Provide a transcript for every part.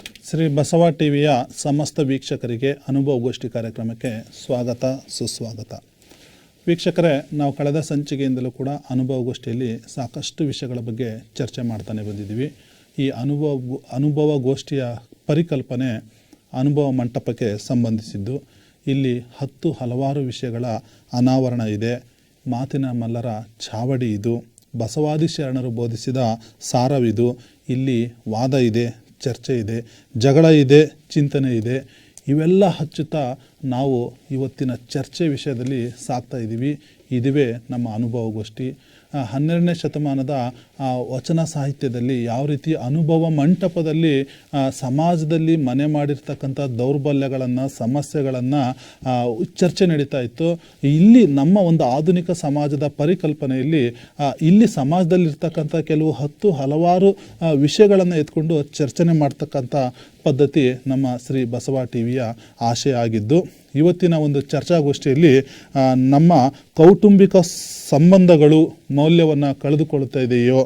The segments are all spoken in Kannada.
ಶ್ರೀ ಬಸವ ಟಿವಿಯ ಸಮಸ್ತ ವೀಕ್ಷಕರಿಗೆ ಅನುಭವ ಗೋಷ್ಠಿ ಕಾರ್ಯಕ್ರಮಕ್ಕೆ ಸ್ವಾಗತ, ಸುಸ್ವಾಗತ. ವೀಕ್ಷಕರೇ, ನಾವು ಕಳೆದ ಸಂಚಿಕೆಯಿಂದಲೂ ಕೂಡ ಅನುಭವ ಗೋಷ್ಠಿಯಲ್ಲಿ ಸಾಕಷ್ಟು ವಿಷಯಗಳ ಬಗ್ಗೆ ಚರ್ಚೆ ಮಾಡ್ತಾನೆ ಬಂದಿದ್ದೀವಿ. ಈ ಅನುಭವ ಅನುಭವ ಗೋಷ್ಠಿಯ ಪರಿಕಲ್ಪನೆ ಅನುಭವ ಮಂಟಪಕ್ಕೆ ಸಂಬಂಧಿಸಿದ್ದು, ಇಲ್ಲಿ ಹತ್ತು ಹಲವಾರು ವಿಷಯಗಳ ಅನಾವರಣ ಇದೆ. ಮಾತಿನ ಮಲ್ಲರ ಚಾವಡಿ ಇದು. ಬಸವಾದಿ ಶರಣರು ಬೋಧಿಸಿದ ಸಾರವಿದು. ಇಲ್ಲಿ ವಾದ ಇದೆ. ಚರ್ಚೆ ಇದೆ, ಜಗಳ ಇದೆ, ಚಿಂತನೆ ಇದೆ. ಇವೆಲ್ಲ ಹಚ್ಚುತ್ತಾ ನಾವು ಇವತ್ತಿನ ಚರ್ಚೆ ವಿಷಯದಲ್ಲಿ ಸಾಕ್ತಾ ಇದ್ದೀವಿ ಇದುವೇ ನಮ್ಮ ಅನುಭವಗೋಷ್ಠಿ. ಹನ್ನೆರಡನೇ ಶತಮಾನದ ವಚನ ಸಾಹಿತ್ಯದಲ್ಲಿ ಯಾವ ರೀತಿ ಅನುಭವ ಮಂಟಪದಲ್ಲಿ ಸಮಾಜದಲ್ಲಿ ಮನೆ ಮಾಡಿರ್ತಕ್ಕಂಥ ದೌರ್ಬಲ್ಯಗಳನ್ನು, ಸಮಸ್ಯೆಗಳನ್ನು ಚರ್ಚೆ ನಡೀತಾ ಇತ್ತು. ಇಲ್ಲಿ ನಮ್ಮ ಒಂದು ಆಧುನಿಕ ಸಮಾಜದ ಪರಿಕಲ್ಪನೆಯಲ್ಲಿ ಇಲ್ಲಿ ಸಮಾಜದಲ್ಲಿರ್ತಕ್ಕಂಥ ಕೆಲವು ಹತ್ತು ಹಲವಾರು ವಿಷಯಗಳನ್ನು ಎತ್ಕೊಂಡು ಚರ್ಚನೆ ಮಾಡ್ತಕ್ಕಂಥ ಪದ್ಧತಿ ನಮ್ಮ ಶ್ರೀ ಬಸವ ಟಿವಿಯ ಆಶಯ ಆಗಿದ್ದು, ಇವತ್ತಿನ ಒಂದು ಚರ್ಚಾಗೋಷ್ಠಿಯಲ್ಲಿ ನಮ್ಮ ಕೌಟುಂಬಿಕ ಸಂಬಂಧಗಳು ಮೌಲ್ಯವನ್ನು ಕಳೆದುಕೊಳ್ಳುತ್ತಾ ಇದೆಯೋ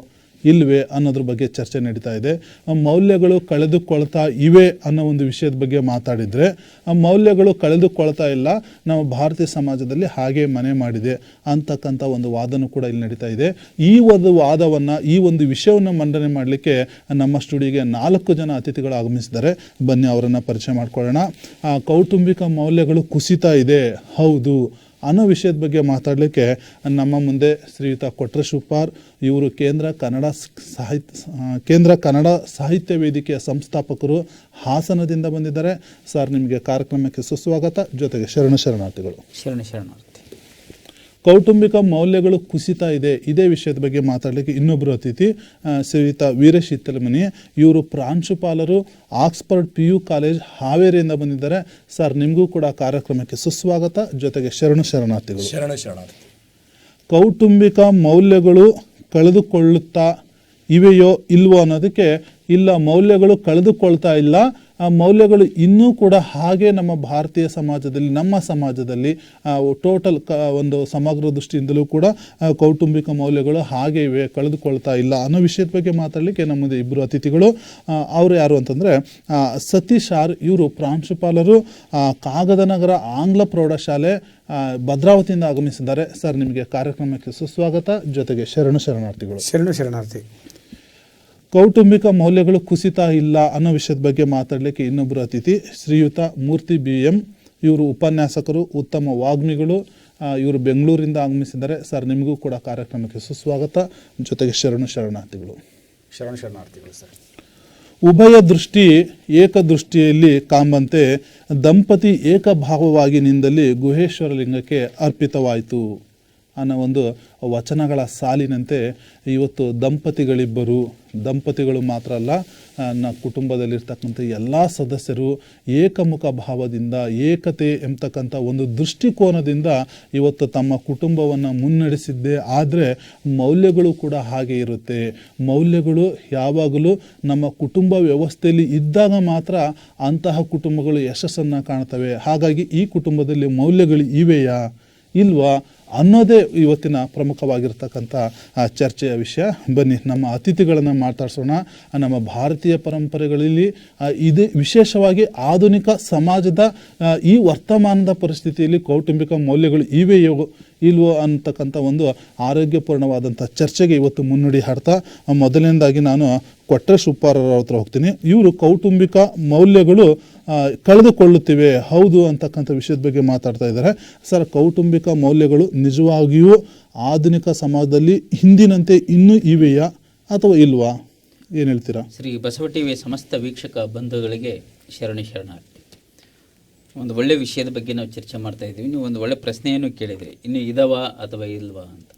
ಇಲ್ವೇ ಅನ್ನೋದ್ರ ಬಗ್ಗೆ ಚರ್ಚೆ ನಡೀತಾ ಇದೆ. ಮೌಲ್ಯಗಳು ಕಳೆದುಕೊಳ್ತಾ ಇವೆ ಅನ್ನೋ ಒಂದು ವಿಷಯದ ಬಗ್ಗೆ ಮಾತಾಡಿದರೆ, ಆ, ಮೌಲ್ಯಗಳು ಕಳೆದುಕೊಳ್ತಾ ಇಲ್ಲ, ನಮ್ಮ ಭಾರತೀಯ ಸಮಾಜದಲ್ಲಿ ಹಾಗೆ ಮನೆ ಮಾಡಿದೆ ಅಂತಕ್ಕಂಥ ಒಂದು ವಾದನೂ ಕೂಡ ಇಲ್ಲಿ ನಡೀತಾ ಇದೆ. ಈ ಒಂದು ವಾದವನ್ನು, ಈ ಒಂದು ವಿಷಯವನ್ನು ಮಂಡನೆ ಮಾಡಲಿಕ್ಕೆ ನಮ್ಮ ಸ್ಟುಡಿಯೋಗೆ ನಾಲ್ಕು ಜನ ಅತಿಥಿಗಳು ಆಗಮಿಸಿದ್ದಾರೆ. ಬನ್ನಿ, ಅವರನ್ನು ಪರಿಚಯ ಮಾಡಿಕೊಳ್ಳೋಣ. ಕೌಟುಂಬಿಕ ಮೌಲ್ಯಗಳು ಕುಸಿತಾ ಇದೆ. ಹೌದು. ಅನ್ನೋ ವಿಷಯದ ಬಗ್ಗೆ ಮಾತಾಡಲಿಕ್ಕೆ ನಮ್ಮ ಮುಂದೆ ಶ್ರೀಯುತ ಕೊಟ್ರ ಶುಪಾರ್. ಇವರು ಕೇಂದ್ರ ಕನ್ನಡ ಸಾಹಿತ್ಯ, ಕೇಂದ್ರ ಕನ್ನಡ ಸಾಹಿತ್ಯ ವೇದಿಕೆಯ ಸಂಸ್ಥಾಪಕರು ಹಾಸನದಿಂದ ಬಂದಿದ್ದಾರೆ. ಸರ್, ನಿಮಗೆ ಕಾರ್ಯಕ್ರಮಕ್ಕೆ ಸುಸ್ವಾಗತ. ಜೊತೆಗೆ ಶರಣ ಶರಣಾರ್ಥಿಗಳು. ಶರಣ ಶರಣಾರ್ಥಿ ಕೌಟುಂಬಿಕ ಮೌಲ್ಯಗಳು ಕುಸಿತ ಇದೆ. ಇದೇ ವಿಷಯದ ಬಗ್ಗೆ ಮಾತಾಡಲಿಕ್ಕೆ ಇನ್ನೊಬ್ಬರು ಅತಿಥಿ ಶ್ರೀಯುತ ವೀರಶೀತಲಮನಿ ಇವರು ಪ್ರಾಂಶುಪಾಲರು ಆಕ್ಸ್ಫರ್ಡ್ ಪಿ ಯು ಕಾಲೇಜ್ ಹಾವೇರಿಯಿಂದ ಬಂದಿದ್ದಾರೆ. ಸರ್ ನಿಮಗೂ ಕೂಡ ಕಾರ್ಯಕ್ರಮಕ್ಕೆ ಸುಸ್ವಾಗತ. ಜೊತೆಗೆ ಶರಣ ಶರಣಾರ್ಥಿಗಳು. ಶರಣ ಶರಣಾರ್ಥಿ. ಕೌಟುಂಬಿಕ ಮೌಲ್ಯಗಳು ಕಳೆದುಕೊಳ್ಳುತ್ತಾ ಇವೆಯೋ ಇಲ್ವೋ ಅನ್ನೋದಕ್ಕೆ ಇಲ್ಲ ಮೌಲ್ಯಗಳು ಕಳೆದುಕೊಳ್ತಾ ಇಲ್ಲ, ಆ ಮೌಲ್ಯಗಳು ಇನ್ನೂ ಕೂಡ ಹಾಗೆ ನಮ್ಮ ಭಾರತೀಯ ಸಮಾಜದಲ್ಲಿ, ನಮ್ಮ ಸಮಾಜದಲ್ಲಿ ಟೋಟಲ್ ಕ, ಒಂದು ಸಮಗ್ರ ದೃಷ್ಟಿಯಿಂದಲೂ ಕೂಡ ಕೌಟುಂಬಿಕ ಮೌಲ್ಯಗಳು ಹಾಗೆ ಇವೆ, ಕಳೆದುಕೊಳ್ತಾ ಇಲ್ಲ ಅನ್ನೋ ವಿಷಯದ ಬಗ್ಗೆ ಮಾತಾಡಲಿಕ್ಕೆ ನಮ್ಮದು ಇಬ್ಬರು ಅತಿಥಿಗಳು. ಅವರು ಯಾರು ಅಂತಂದರೆ ಸತೀಶ್ ಆರ್ ಇವರು ಪ್ರಾಂಶುಪಾಲರು ಕಾಗದನಗರ ಆಂಗ್ಲ ಪ್ರೌಢಶಾಲೆ ಭದ್ರಾವತಿಯಿಂದ ಆಗಮಿಸಿದ್ದಾರೆ. ಸರ್, ನಿಮಗೆ ಕಾರ್ಯಕ್ರಮಕ್ಕೆ ಸುಸ್ವಾಗತ. ಜೊತೆಗೆ ಶರಣು ಶರಣಾರ್ಥಿಗಳು. ಶರಣು ಶರಣಾರ್ಥಿ. ಕೌಟುಂಬಿಕ ಮೌಲ್ಯಗಳು ಕುಸಿತ ಇಲ್ಲ ಅನ್ನೋ ವಿಷಯದ ಬಗ್ಗೆ ಮಾತಾಡಲಿಕ್ಕೆ ಇನ್ನೊಬ್ಬರು ಅತಿಥಿ ಶ್ರೀಯುತ ಮೂರ್ತಿ ಬಿ ಎಂ. ಇವರು ಉಪನ್ಯಾಸಕರು ಉತ್ತಮ ವಾಗ್ಮಿಗಳು. ಇವರು ಬೆಂಗಳೂರಿಂದ ಆಗಮಿಸಿದ್ದಾರೆ. ಸರ್ ನಿಮಗೂ ಕೂಡ ಕಾರ್ಯಕ್ರಮಕ್ಕೆ ಸುಸ್ವಾಗತ. ಜೊತೆಗೆ ಶರಣು ಶರಣಾರ್ಥಿಗಳು. ಶರಣ ಶರಣಾರ್ಥಿಗಳು ಸರ್. ಉಭಯ ದೃಷ್ಟಿ ಏಕದೃಷ್ಟಿಯಲ್ಲಿ ಕಾಂಬಂತೆ ದಂಪತಿ ಏಕಭಾವವಾಗಿ ನಿಂದಲ್ಲಿ ಗುಹೇಶ್ವರ ಲಿಂಗಕ್ಕೆ ಅರ್ಪಿತವಾಯಿತು. ಅನ್ನೋ ಒಂದು ವಚನಗಳ ಸಾಲಿನಂತೆ ಇವತ್ತು ದಂಪತಿಗಳಿಬ್ಬರು, ದಂಪತಿಗಳು ಮಾತ್ರ ಅಲ್ಲ ನ ಕುಟುಂಬದಲ್ಲಿರ್ತಕ್ಕಂಥ ಎಲ್ಲ ಸದಸ್ಯರು ಏಕಮುಖ ಭಾವದಿಂದ, ಏಕತೆ ಎಂಬತಕ್ಕಂಥ ಒಂದು ದೃಷ್ಟಿಕೋನದಿಂದ ಇವತ್ತು ತಮ್ಮ ಕುಟುಂಬವನ್ನು ಮುನ್ನಡೆಸಿದ್ದೆ ಆದರೆ ಮೌಲ್ಯಗಳು ಕೂಡ ಹಾಗೆ ಇರುತ್ತೆ. ಮೌಲ್ಯಗಳು ಯಾವಾಗಲೂ ನಮ್ಮ ಕುಟುಂಬ ವ್ಯವಸ್ಥೆಯಲ್ಲಿ ಇದ್ದಾಗ ಮಾತ್ರ ಅಂತಹ ಕುಟುಂಬಗಳು ಯಶಸ್ಸನ್ನು ಕಾಣ್ತವೆ. ಹಾಗಾಗಿ ಈ ಕುಟುಂಬದಲ್ಲಿ ಮೌಲ್ಯಗಳು ಇವೆಯಾ? ಇಲ್ವಾ? ಅನ್ನೋದೇ ಇವತ್ತಿನ ಪ್ರಮುಖವಾಗಿರ್ತಕ್ಕಂಥ ಚರ್ಚೆಯ ವಿಷಯ. ಬನ್ನಿ, ನಮ್ಮ ಅತಿಥಿಗಳನ್ನು ಮಾತಾಡ್ಸೋಣ. ನಮ್ಮ ಭಾರತೀಯ ಪರಂಪರೆಗಳಲ್ಲಿ ಇದು ವಿಶೇಷವಾಗಿ ಆಧುನಿಕ ಸಮಾಜದ ಈ ವರ್ತಮಾನದ ಪರಿಸ್ಥಿತಿಯಲ್ಲಿ ಕೌಟುಂಬಿಕ ಮೌಲ್ಯಗಳು ಇವೆಯೋ ಇಲ್ವೋ ಅಂತಕ್ಕಂಥ ಒಂದು ಆರೋಗ್ಯಪೂರ್ಣವಾದಂಥ ಚರ್ಚೆಗೆ ಇವತ್ತು ಮುನ್ನುಡಿ ಹಾಡ್ತಾ ಮೊದಲನೇದಾಗಿ ನಾನು ಕೊಟ್ಟರೆ ಸುಪ್ಪಾರರ ಹತ್ರ ಹೋಗ್ತೀನಿ. ಇವರು ಕೌಟುಂಬಿಕ ಮೌಲ್ಯಗಳು ಕಳೆದುಕೊಳ್ಳುತ್ತಿವೆ, ಹೌದು ಅಂತಕ್ಕಂಥ ವಿಷಯದ ಬಗ್ಗೆ ಮಾತಾಡ್ತಾ ಇದ್ದಾರೆ. ಸರ್, ಕೌಟುಂಬಿಕ ಮೌಲ್ಯಗಳು ನಿಜವಾಗಿಯೂ ಆಧುನಿಕ ಸಮಾಜದಲ್ಲಿ ಹಿಂದಿನಂತೆ ಇನ್ನೂ ಇವೆಯಾ ಅಥವಾ ಇಲ್ವಾ? ಏನು ಹೇಳ್ತೀರಾ? ಶ್ರೀ ಬಸವ ಟಿವಿ ಸಮಸ್ತ ವೀಕ್ಷಕ ಬಂಧುಗಳಿಗೆ ಶರಣಿ ಶರಣಾರ್ಥಿ ಒಂದು ಒಳ್ಳೆ ವಿಷಯದ ಬಗ್ಗೆ ನಾವು ಚರ್ಚೆ ಮಾಡ್ತಾ ಇದ್ದೀವಿ. ನೀವು ಒಂದು ಒಳ್ಳೆ ಪ್ರಶ್ನೆಯನ್ನು ಕೇಳಿದ್ರಿ. ಇನ್ನು ಇದಾವಾ ಅಥವಾ ಇಲ್ವಾ ಅಂತ.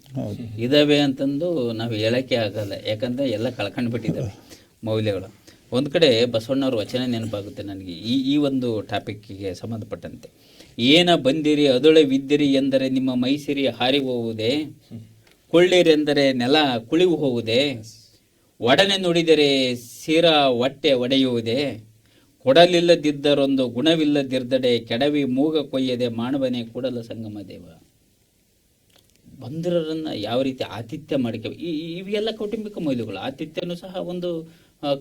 ಇದಾವೆ ಅಂತಂದು ನಾವು ಹೇಳಕ್ಕೆ ಆಗಲ್ಲ. ಯಾಕಂದ್ರೆ ಎಲ್ಲ ಕಳ್ಕೊಂಡು ಬಿಟ್ಟಿದ್ದಾವೆ ಮೌಲ್ಯಗಳು. ಒಂದು ಕಡೆ ಬಸವಣ್ಣವ್ರ ವಚನ ನೆನಪಾಗುತ್ತೆ ನನಗೆ. ಈ ಈ ಒಂದು ಟಾಪಿಕ್ಕಿಗೆ ಸಂಬಂಧಪಟ್ಟಂತೆ. ಏನ ಬಂದಿರಿ ಅದೊಳೆ ವಿದ್ದಿರಿ ಎಂದರೆ ನಿಮ್ಮ ಮೈಸಿರಿ ಹಾರಿ ಹೋಗುವುದೇ ಕೊಳ್ಳಿರಿ ಎಂದರೆ ನೆಲ ಕುಳಿವು ಹೋಗುವುದೇ ಒಡನೆ ನುಡಿದರೆ ಸಿರ ಹೊಟ್ಟೆ ಒಡೆಯುವುದೇ? ಕೊಡಲಿಲ್ಲದಿದ್ದರೊಂದು ಗುಣವಿಲ್ಲದಿರ್ದಡೆ ಕೆಡವಿ ಮೂಗ ಕೊಯ್ಯದೆ ಮಾನವನೇ ಕೂಡಲ ಸಂಗಮ ದೇವ. ಬಂದಿರರನ್ನು ಯಾವ ರೀತಿ ಆತಿಥ್ಯ ಮಾಡಿಕೆ ಈ ಇವೆಲ್ಲ ಕೌಟುಂಬಿಕ ಮೌಲ್ಯಗಳು. ಆತಿಥ್ಯನೂ ಸಹ ಒಂದು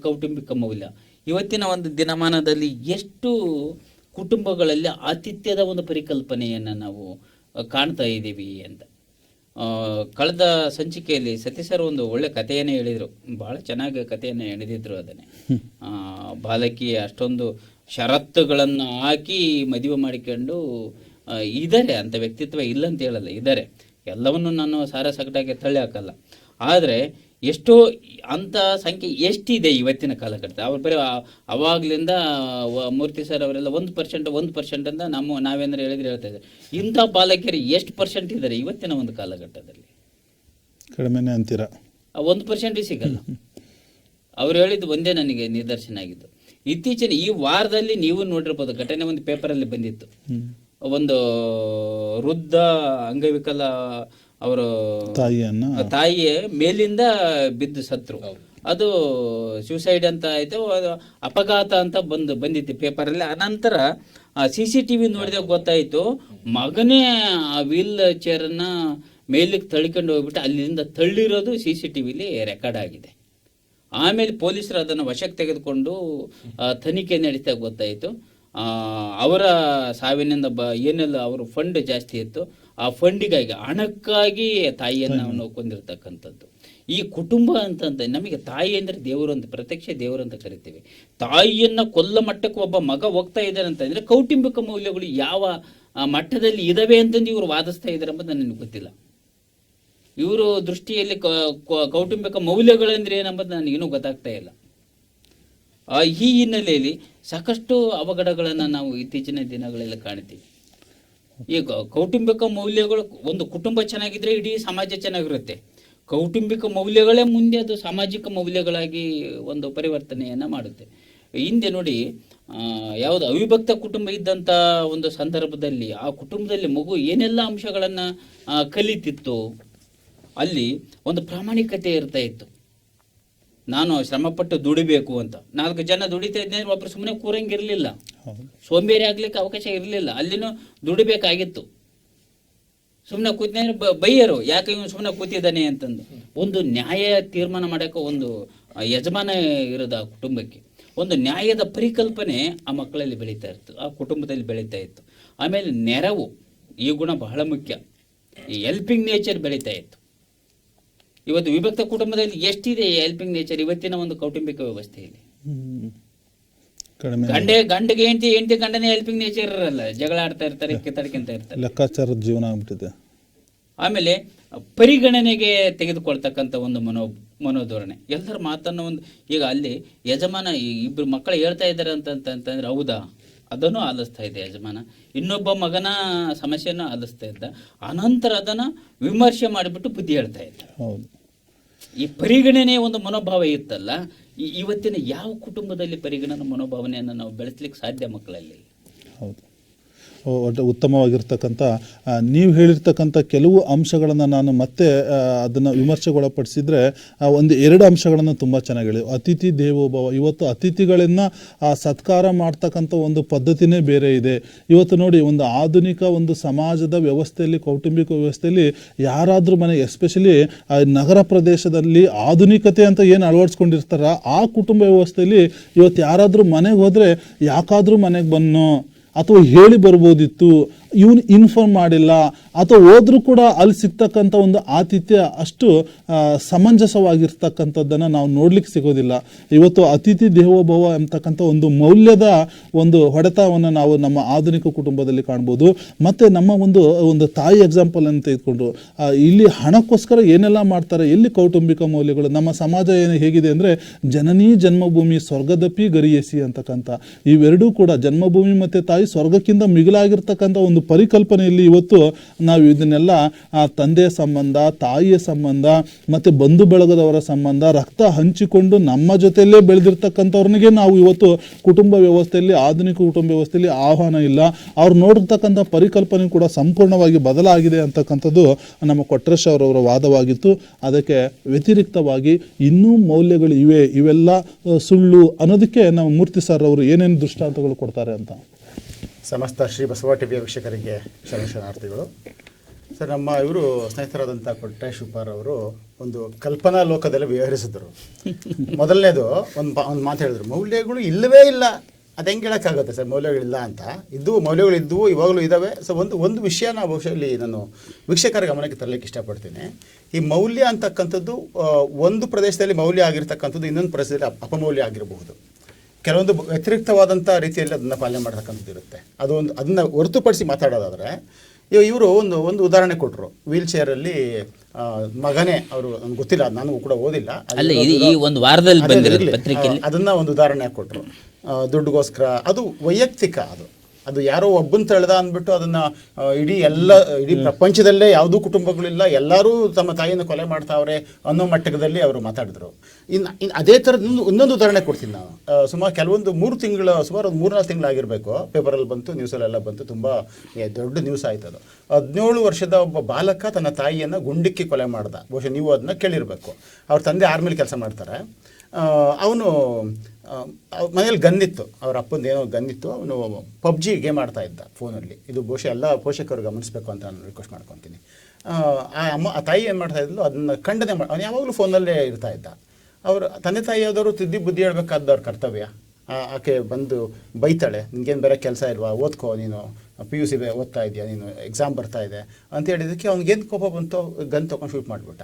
ಕೌಟುಂಬಿಕ ಮೌಲ್ಯ. ಇವತ್ತಿನ ಒಂದು ದಿನಮಾನದಲ್ಲಿ ಎಷ್ಟು ಕುಟುಂಬಗಳಲ್ಲಿ ಆತಿಥ್ಯದ ಒಂದು ಪರಿಕಲ್ಪನೆಯನ್ನು ನಾವು ಕಾಣ್ತಾ ಇದ್ದೀವಿ ಅಂತ. ಕಳೆದ ಸಂಚಿಕೆಯಲ್ಲಿ ಸತೀಶ್ ಒಂದು ಒಳ್ಳೆ ಕಥೆಯನ್ನೇ ಹೇಳಿದರು. ಭಾಳ ಚೆನ್ನಾಗಿ ಕಥೆಯನ್ನು ಎಳೆದಿದ್ರು ಅದನ್ನೇ. ಬಾಲಕಿ ಅಷ್ಟೊಂದು ಷರತ್ತುಗಳನ್ನು ಹಾಕಿ ಮದುವೆ ಮಾಡಿಕೊಂಡು ಇದ್ದಾರೆ ಅಂತ ವ್ಯಕ್ತಿತ್ವ ಇಲ್ಲ ಅಂತ ಹೇಳಲ್ಲ ಇದ್ದಾರೆ ಎಲ್ಲವನ್ನು ನಾನು ಸಾರ ತಳ್ಳಿ ಹಾಕಲ್ಲ. ಆದರೆ ಎಷ್ಟೋ ಅಂಥ ಸಂಖ್ಯೆ ಎಷ್ಟಿದೆ ಇವತ್ತಿನ ಕಾಲಘಟ್ಟ ಅವ್ರ ಬರೀ ಅವಾಗಲಿಂದ ಮೂರ್ತಿ ಸರ್ ಅವರೆಲ್ಲ ಒಂದು ಪರ್ಸೆಂಟ್ ಒಂದು ಪರ್ಸೆಂಟ್ ಅಂತ ನಮ್ಮ ನಾವೇಂದ್ರೆ ಹೇಳಿದ್ರೆ ಹೇಳ್ತಾ ಇದ್ದಾರೆ. ಇಂಥ ಬಾಲಕಿಯರು ಎಷ್ಟು ಪರ್ಸೆಂಟ್ ಇದ್ದಾರೆ ಇವತ್ತಿನ ಒಂದು ಕಾಲಘಟ್ಟದಲ್ಲಿ? ಕಡಿಮೆನೇ ಅಂತೀರಾ? ಒಂದು ಪರ್ಸೆಂಟ್ ಸಿಗಲ್ಲ. ಅವ್ರು ಹೇಳಿದ್ದು ಒಂದೇ ನನಗೆ ನಿದರ್ಶನ ಆಗಿದ್ದು. ಇತ್ತೀಚಿನ ಈ ವಾರದಲ್ಲಿ ನೀವು ನೋಡಿರ್ಬೋದು ಘಟನೆ ಒಂದು ಪೇಪರಲ್ಲಿ ಬಂದಿತ್ತು. ಒಂದು ವೃದ್ಧ ಅಂಗವಿಕಲ ಅವರು ತಾಯಿಯನ್ನ? ತಾಯಿಯೇ ಮೇಲಿಂದ ಬಿದ್ದು ಸತ್ರು. ಅದು ಸೂಸೈಡ್ ಅಂತ ಆಯ್ತು ಅದು ಅಪಘಾತ ಅಂತ ಬಂದು ಬಂದಿತ್ತು ಪೇಪರಲ್ಲಿ ಅನಂತರ ಸಿ ಸಿ ಟಿ ವಿ ನೋಡಿದಾಗ ಗೊತ್ತಾಯಿತು ಮಗನೇ ಆ ವೀಲ್ ಚೇರನ್ನ ಮೇಲಕ್ಕೆ ತಳ್ಕೊಂಡು ಹೋಗ್ಬಿಟ್ಟು ಅಲ್ಲಿಂದ ತಳ್ಳಿರೋದು ಸಿ ಸಿ ಟಿ ವಿಲಿ ರೆಕಾರ್ಡ್ ಆಗಿದೆ. ಆಮೇಲೆ ಪೊಲೀಸರು ಅದನ್ನು ವಶಕ್ಕೆ ತೆಗೆದುಕೊಂಡು ಆ, ತನಿಖೆ ನಡೀತಾಗ ಗೊತ್ತಾಯಿತು. ಆ, ಅವರ ಸಾವಿನಿಂದ ಬ ಏನೆಲ್ಲ ಅವರು ಫಂಡ್ ಜಾಸ್ತಿ ಇತ್ತು ಆ ಫಂಡಿಗಾಗಿ ಹಣಕ್ಕಾಗಿ ತಾಯಿಯನ್ನು ಅವನು ಕೊಂದಿರತಕ್ಕಂಥದ್ದು. ಈ ಕುಟುಂಬ ಅಂತಂದ್ರೆ ನಮಗೆ ತಾಯಿ ಅಂದರೆ ದೇವರು ಅಂತ ಪ್ರತ್ಯಕ್ಷ ದೇವರು ಅಂತ ಕರಿತೀವಿ. ತಾಯಿಯನ್ನು ಕೊಲ್ಲ ಮಟ್ಟಕ್ಕೆ ಒಬ್ಬ ಮಗ ಹೋಗ್ತಾ ಇದ್ದಾನೆ ಅಂತಂದರೆ ಕೌಟುಂಬಿಕ ಮೌಲ್ಯಗಳು ಯಾವ ಮಟ್ಟದಲ್ಲಿ ಇದಾವೆ ಅಂತಂದು ಇವರು ವಾದಿಸ್ತಾ ಇದ್ದಾರೆ ಅಂತ ನನಗೆ ಗೊತ್ತಿಲ್ಲ. ಇವರು ದೃಷ್ಟಿಯಲ್ಲಿ ಕೌಟುಂಬಿಕ ಮೌಲ್ಯಗಳಂದ್ರೆ ಏನಂಬುದು ನನಗೇನೂ ಗೊತ್ತಾಗ್ತಾ ಇಲ್ಲ. ಆ, ಈ ಹಿನ್ನೆಲೆಯಲ್ಲಿ ಸಾಕಷ್ಟು ಅವಘಡಗಳನ್ನು ನಾವು ಇತ್ತೀಚಿನ ದಿನಗಳಲ್ಲಿ ಕಾಣ್ತೀವಿ. ಈಗ ಕೌಟುಂಬಿಕ ಮೌಲ್ಯಗಳು ಒಂದು ಕುಟುಂಬ ಚೆನ್ನಾಗಿದ್ರೆ ಇಡೀ ಸಮಾಜ ಚೆನ್ನಾಗಿರುತ್ತೆ. ಕೌಟುಂಬಿಕ ಮೌಲ್ಯಗಳೇ ಮುಂದೆ ಅದು ಸಾಮಾಜಿಕ ಮೌಲ್ಯಗಳಾಗಿ ಒಂದು ಪರಿವರ್ತನೆಯನ್ನು ಮಾಡುತ್ತೆ. ಹಿಂದೆ ನೋಡಿ ಯಾವುದು ಅವಿಭಕ್ತ ಕುಟುಂಬ ಇದ್ದಂಥ ಒಂದು ಸಂದರ್ಭದಲ್ಲಿ ಆ ಕುಟುಂಬದಲ್ಲಿ ಮಗು ಏನೆಲ್ಲ ಅಂಶಗಳನ್ನು ಕಲಿತಿತ್ತು ಅಲ್ಲಿ ಒಂದು ಪ್ರಾಮಾಣಿಕತೆ ಇರ್ತಾ ಇತ್ತು. ನಾನು ಶ್ರಮಪಟ್ಟು ದುಡಿಬೇಕು ಅಂತ. ನಾಲ್ಕು ಜನ ದುಡಿತಾ ಇದ್ದರೆ ಒಬ್ರು ಸುಮ್ಮನೆ ಕೂರಂಗಿರಲಿಲ್ಲ ಸೋಂಬೇರಿ ಆಗ್ಲಿಕ್ಕೆ ಅವಕಾಶ ಇರಲಿಲ್ಲ. ಅಲ್ಲಿನೂ ದುಡಿಬೇಕಾಗಿತ್ತು. ಸುಮ್ಮನೆ ಕೂತಿದ್ರೆ ಬೈಯರು ಯಾಕೆ ಇವನು ಸುಮ್ಮನೆ ಕೂತಿದ್ದಾನೆ ಅಂತಂದು. ಒಂದು ನ್ಯಾಯ ತೀರ್ಮಾನ ಮಾಡೋಕೆ ಒಂದು ಯಜಮಾನ ಇರೋದು ಆ ಕುಟುಂಬಕ್ಕೆ. ಒಂದು ನ್ಯಾಯದ ಪರಿಕಲ್ಪನೆ ಆ ಮಕ್ಕಳಲ್ಲಿ ಬೆಳೀತಾ ಇತ್ತು ಆ ಕುಟುಂಬದಲ್ಲಿ ಬೆಳೀತಾ ಇತ್ತು. ಆಮೇಲೆ ನೆರವು ಈ ಗುಣ ಬಹಳ ಮುಖ್ಯ. ಈ ಹೆಲ್ಪಿಂಗ್ ನೇಚರ್ ಬೆಳೀತಾ ಇತ್ತು. ಇವತ್ತು ವಿಭಕ್ತ ಕುಟುಂಬದಲ್ಲಿ ಎಷ್ಟಿದೆ ಹೆಲ್ಪಿಂಗ್ ನೇಚರ್ ಇವತ್ತಿನ ಒಂದು ಕೌಟುಂಬಿಕ ವ್ಯವಸ್ಥೆಯಲ್ಲಿ? ಗಂಡೆ ಗಂಡಿಗೆ ಹೆಂಡತಿ ಹೆಂಡತಿ ಗಂಡನೇ ಹೆಲ್ಪಿಂಗ್ ನೇಚರ್ ಇರಲ್ಲ ಜಗಳ ಆಡ್ತಾ ಇರ್ತಾರೆ ಕಿತ್ತಾಡ್ಕೊಂತ ಇರ್ತಾರೆ. ಲೆಕ್ಕಾಚಾರದ ಜೀವನ ಆಗ್ಬಿಟ್ಟಿದೆ. ಆಮೇಲೆ ಪರಿಗಣನೆಗೆ ತೆಗೆದುಕೊಳ್ತಕ್ಕಂಥ ಒಂದು ಮನೋ ಮನೋಧೋರಣೆ. ಎಲ್ಲರ ಮಾತನ್ನು ಒಂದು ಈಗ ಅಲ್ಲಿ ಯಜಮಾನ ಇಬ್ಬರು ಇಬ್ರು ಮಕ್ಕಳು ಹೇಳ್ತಾ ಇದ್ದಾರೆ ಅಂತ ಅಂತಂದ್ರೆ ಹೌದಾ? ಅದನ್ನು ಆಲಿಸ್ತಾ ಇದೆ ಯಜಮಾನ. ಇನ್ನೊಬ್ಬ ಮಗನ ಸಮಸ್ಯೆಯನ್ನು ಆಲಿಸ್ತಾ ಇದ್ದ. ಅನಂತರ ಅದನ್ನು ವಿಮರ್ಶೆ ಮಾಡಿಬಿಟ್ಟು ಬುದ್ಧಿ ಹೇಳ್ತಾ ಇದ್ದ. ಹೌದು. ಈ ಪರಿಗಣನೆ ಒಂದು ಮನೋಭಾವ ಇತ್ತಲ್ಲ ಇವತ್ತಿನ ಯಾವ ಕುಟುಂಬದಲ್ಲಿ ಪರಿಗಣನ ಮನೋಭಾವನೆಯನ್ನು ನಾವು ಬೆಳೆಸಲಿಕ್ಕೆ ಸಾಧ್ಯ ಮಕ್ಕಳಲ್ಲಿ? ಹೌದು. ಉತ್ತಮವಾಗಿರ್ತಕ್ಕಂಥ ನೀವು ಹೇಳಿರ್ತಕ್ಕಂಥ ಕೆಲವು ಅಂಶಗಳನ್ನು ನಾನು ಮತ್ತೆ ಅದನ್ನು ವಿಮರ್ಶೆಗೊಳಪಡಿಸಿದರೆ ಒಂದು ಎರಡು ಅಂಶಗಳನ್ನು ತುಂಬ ಚೆನ್ನಾಗಿ ಹೇಳಿ. ಅತಿಥಿ ದೇವೋಭವ, ಇವತ್ತು ಅತಿಥಿಗಳನ್ನು ಸತ್ಕಾರ ಮಾಡ್ತಕ್ಕಂಥ ಒಂದು ಪದ್ಧತಿನೇ ಬೇರೆ ಇದೆ. ಇವತ್ತು ನೋಡಿ, ಒಂದು ಆಧುನಿಕ ಒಂದು ಸಮಾಜದ ವ್ಯವಸ್ಥೆಯಲ್ಲಿ, ಕೌಟುಂಬಿಕ ವ್ಯವಸ್ಥೆಯಲ್ಲಿ ಯಾರಾದರೂ ಮನೆ, ಎಸ್ಪೆಷಲಿ ನಗರ ಪ್ರದೇಶದಲ್ಲಿ ಆಧುನಿಕತೆ ಅಂತ ಏನು ಅಳವಡಿಸ್ಕೊಂಡಿರ್ತಾರ, ಆ ಕುಟುಂಬ ವ್ಯವಸ್ಥೆಯಲ್ಲಿ ಇವತ್ತು ಯಾರಾದರೂ ಮನೆಗೆ ಹೋದರೆ ಯಾಕಾದರೂ ಮನೆಗೆ ಬನ್ನೋ. ಅಥವಾ ಹೇಳಿ ಬರ್ಬೋದಿತ್ತು ಇವನು ಇನ್ಫಾರ್ಮ್ ಮಾಡಿಲ್ಲ. ಅಥವಾ ಹೋದ್ರೂ ಕೂಡ ಅಲ್ಲಿ ಸಿಗ್ತಕ್ಕಂಥ ಒಂದು ಆತಿಥ್ಯ ಅಷ್ಟು ಸಮಂಜಸವಾಗಿರ್ತಕ್ಕಂಥದ್ದನ್ನು ನಾವು ನೋಡ್ಲಿಕ್ಕೆ ಸಿಗೋದಿಲ್ಲ. ಇವತ್ತು ಅತಿಥಿ ದೇವೋಭವ ಎಂಬತಕ್ಕಂಥ ಒಂದು ಮೌಲ್ಯದ ಒಂದು ಹೊಡೆತವನ್ನು ನಾವು ನಮ್ಮ ಆಧುನಿಕ ಕುಟುಂಬದಲ್ಲಿ ಕಾಣ್ಬೋದು. ಮತ್ತು ನಮ್ಮ ಒಂದು ಒಂದು ತಾಯಿ ಎಕ್ಸಾಂಪಲ್ ಅಂತ ತೆಗೆದುಕೊಂಡು ಇಲ್ಲಿ ಹಣಕ್ಕೋಸ್ಕರ ಏನೆಲ್ಲ ಮಾಡ್ತಾರೆ, ಎಲ್ಲಿ ಕೌಟುಂಬಿಕ ಮೌಲ್ಯಗಳು, ನಮ್ಮ ಸಮಾಜ ಏನು ಹೇಗಿದೆ ಅಂದರೆ ಜನನೀ ಜನ್ಮಭೂಮಿ ಸ್ವರ್ಗದಪಿ ಗರಿಯಸಿ ಅಂತಕ್ಕಂಥ. ಇವೆರಡೂ ಕೂಡ ಜನ್ಮಭೂಮಿ ಮತ್ತು ತಾಯಿ ಸ್ವರ್ಗಕ್ಕಿಂತ ಮಿಗಿಲಾಗಿರ್ತಕ್ಕಂಥ ಒಂದು ಪರಿಕಲ್ಪನೆಯಲ್ಲಿ ಇವತ್ತು ನಾವು ಇದನ್ನೆಲ್ಲ ಆ, ತಂದೆಯ ಸಂಬಂಧ ತಾಯಿಯ ಸಂಬಂಧ ಮತ್ತು ಬಂಧು ಬಳಗದವರ ಸಂಬಂಧ ರಕ್ತ ಹಂಚಿಕೊಂಡು ನಮ್ಮ ಜೊತೆಯಲ್ಲೇ ಬೆಳೆದಿರ್ತಕ್ಕಂಥವ್ರಿಗೆ ನಾವು ಇವತ್ತು ಕುಟುಂಬ ವ್ಯವಸ್ಥೆಯಲ್ಲಿ ಆಧುನಿಕ ಕುಟುಂಬ ವ್ಯವಸ್ಥೆಯಲ್ಲಿ ಆಹ್ವಾನ ಇಲ್ಲ. ಅವ್ರು ನೋಡಿರ್ತಕ್ಕಂಥ ಪರಿಕಲ್ಪನೆ ಕೂಡ ಸಂಪೂರ್ಣವಾಗಿ ಬದಲಾಗಿದೆ ಅಂತಕ್ಕಂಥದ್ದು ನಮ್ಮ ಕೊಟ್ರೇಶ್ ಅವರವರ ವಾದವಾಗಿತ್ತು. ಅದಕ್ಕೆ ವ್ಯತಿರಿಕ್ತವಾಗಿ ಇನ್ನೂ ಮೌಲ್ಯಗಳು ಇವೆ. ಇವೆಲ್ಲ ಸುಳ್ಳು ಅನ್ನೋದಕ್ಕೆ ನಮ್ಮ ಮೂರ್ತಿ ಸರ್ ಅವರು ಏನೇನು ದೃಷ್ಟಾಂತಗಳು ಕೊಡ್ತಾರೆ ಅಂತ? ಸಮಸ್ತ ಶ್ರೀ ಬಸವ ಟಿವಿಯ ವೀಕ್ಷಕರಿಗೆ ಶರಣ ಶರಣಾರ್ಥಿಗಳು ಸರ್, ನಮ್ಮ ಇವರು ಸ್ನೇಹಿತರಾದಂಥ ಕೊಟ್ಟೆ ಉಪಾರ್ ಅವರು ಒಂದು ಕಲ್ಪನಾ ಲೋಕದಲ್ಲಿ ವ್ಯವಹರಿಸಿದ್ರು ಮೊದಲನೇದು ಒಂದು ಒಂದು ಮಾತು ಹೇಳಿದ್ರು, ಮೌಲ್ಯಗಳು ಇಲ್ಲವೇ ಇಲ್ಲ. ಅದು ಹೆಂಗೆ ಹೇಳೋಕ್ಕಾಗುತ್ತೆ ಸರ್, ಮೌಲ್ಯಗಳಿಲ್ಲ ಅಂತ? ಇದ್ದು ಮೌಲ್ಯಗಳು ಇದ್ದವು, ಇವಾಗಲೂ ಇದ್ದಾವೆ ಸೊ ಒಂದು ಒಂದು ವಿಷಯ ನಾವು ಬಹುಶಃ ನಾನು ವೀಕ್ಷಕರ ಗಮನಕ್ಕೆ ತರಲಿಕ್ಕೆ ಇಷ್ಟಪಡ್ತೀನಿ. ಈ ಮೌಲ್ಯ ಅಂತಕ್ಕಂಥದ್ದು ಒಂದು ಪ್ರದೇಶದಲ್ಲಿ ಮೌಲ್ಯ ಆಗಿರ್ತಕ್ಕಂಥದ್ದು ಇನ್ನೊಂದು ಪ್ರದೇಶದಲ್ಲಿ ಅಪಮೌಲ್ಯ ಆಗಿರಬಹುದು. ಕೆಲವೊಂದು ವ್ಯತಿರಿಕ್ತವಾದಂಥ ರೀತಿಯಲ್ಲಿ ಅದನ್ನು ಪಾಲನೆ ಮಾಡ್ತಕ್ಕಂಥದ್ದು ಇರುತ್ತೆ. ಅದು ಒಂದು ಅದನ್ನು ಹೊರತುಪಡಿಸಿ ಮಾತಾಡೋದಾದರೆ ಇವರು ಒಂದು ಒಂದು ಉದಾಹರಣೆ ಕೊಟ್ಟರು ವೀಲ್ ಚೇರಲ್ಲಿ ಮಗನೇ ಅವರು ನನಗೆ ಗೊತ್ತಿಲ್ಲ ನಾನು ಕೂಡ ಓದಿಲ್ಲ. ಈ ಒಂದು ವಾರದಲ್ಲಿ ಅದನ್ನ ಒಂದು ಉದಾಹರಣೆ ಕೊಟ್ಟರು ದುಡ್ಡುಗೋಸ್ಕರ. ಅದು ವೈಯಕ್ತಿಕ ಅದು. ಅದು ಯಾರೋ ಒಬ್ಬನ್ ತಳೆದ ಅಂದ್ಬಿಟ್ಟು ಅದನ್ನ ಇಡೀ ಎಲ್ಲ ಇಡೀ ಪ್ರಪಂಚದಲ್ಲೇ ಯಾವುದೂ ಕುಟುಂಬಗಳಿಲ್ಲ ಎಲ್ಲರೂ ತಮ್ಮ ತಾಯಿಯನ್ನು ಕೊಲೆ ಮಾಡ್ತಾವ್ರೆ ಅನ್ನೋ ಮಟ್ಟದಲ್ಲಿ ಅವರು ಮಾತಾಡಿದ್ರು. ಇನ್ನು ಇನ್ನು ಅದೇ ಥರದ ಇನ್ನೊಂದು ಉದಾಹರಣೆ ಕೊಡ್ತೀನಿ ನಾನು. ಸುಮಾರು ಕೆಲವೊಂದು ಮೂರು ತಿಂಗಳ ಸುಮಾರು ಒಂದು ಮೂರ್ನಾಲ್ಕು ತಿಂಗಳಾಗಿರಬೇಕು. ಪೇಪರಲ್ಲಿ ಬಂತು ನ್ಯೂಸಲ್ಲೆಲ್ಲ ಬಂತು ತುಂಬ ದೊಡ್ಡ ನ್ಯೂಸ್ ಆಯ್ತು ಅದು. ಹದಿನೇಳು ವರ್ಷದ ಒಬ್ಬ ಬಾಲಕ ತನ್ನ ತಾಯಿಯನ್ನು ಗುಂಡಿಕ್ಕಿ ಕೊಲೆ ಮಾಡ್ದ. ಬಹುಶಃ ನೀವು ಅದನ್ನ ಕೇಳಿರಬೇಕು. ಅವ್ರ ತಂದೆ ಆರ್ಮಿಲಿ ಕೆಲಸ ಮಾಡ್ತಾರೆ. ಅವನು ಮನೇಲಿ ಗನ್ನಿತ್ತು. ಅವ್ರ ಅಪ್ಪಂದು ಏನೋ ಗನ್ನಿತ್ತು. ಅವನು ಪಬ್ಜಿ ಗೇಮ್ ಆಡ್ತಾ ಇದ್ದ ಫೋನಲ್ಲಿ. ಇದು ಬಹುಶಃ ಎಲ್ಲ ಪೋಷಕರು ಗಮನಿಸಬೇಕು ಅಂತ ನಾನು ರಿಕ್ವೆಸ್ಟ್ ಮಾಡ್ಕೊತೀನಿ. ಆ, ಅಮ್ಮ ಆ ತಾಯಿ ಏನು ಮಾಡ್ತಾ ಇದ್ಲು? ಅದನ್ನು ಖಂಡನೆ ಮಾಡಿ ಅವ್ನು ಯಾವಾಗಲೂ ಫೋನಲ್ಲೇ ಇರ್ತಾ ಇದ್ದ. ಅವರು ತಂದೆ ತಾಯಿಯಾದವರು ತಿದ್ದಿ ಬುದ್ಧಿ ಹೇಳ್ಬೇಕಾದವ್ರ ಕರ್ತವ್ಯ. ಆಕೆ ಬಂದು ಬೈತಾಳೆ ನಿನಗೇನು ಬೇರೆ ಕೆಲಸ ಇಲ್ವಾ? ಓದ್ಕೋ ನೀನು. ಪಿ ಯು ಸಿ ಓದ್ತಾ ಇದೆಯಾ? ನೀನು ಎಕ್ಸಾಮ್ ಬರ್ತಾ ಇದೆ. ಅಂತ ಹೇಳಿದ್ದಕ್ಕೆ ಅವ್ನಿಗೇನು ಕೋಪ ಬಂತು ಗನ್ ತೊಗೊಂಡು ಶೂಟ್ ಮಾಡಿಬಿಟ್ಟ.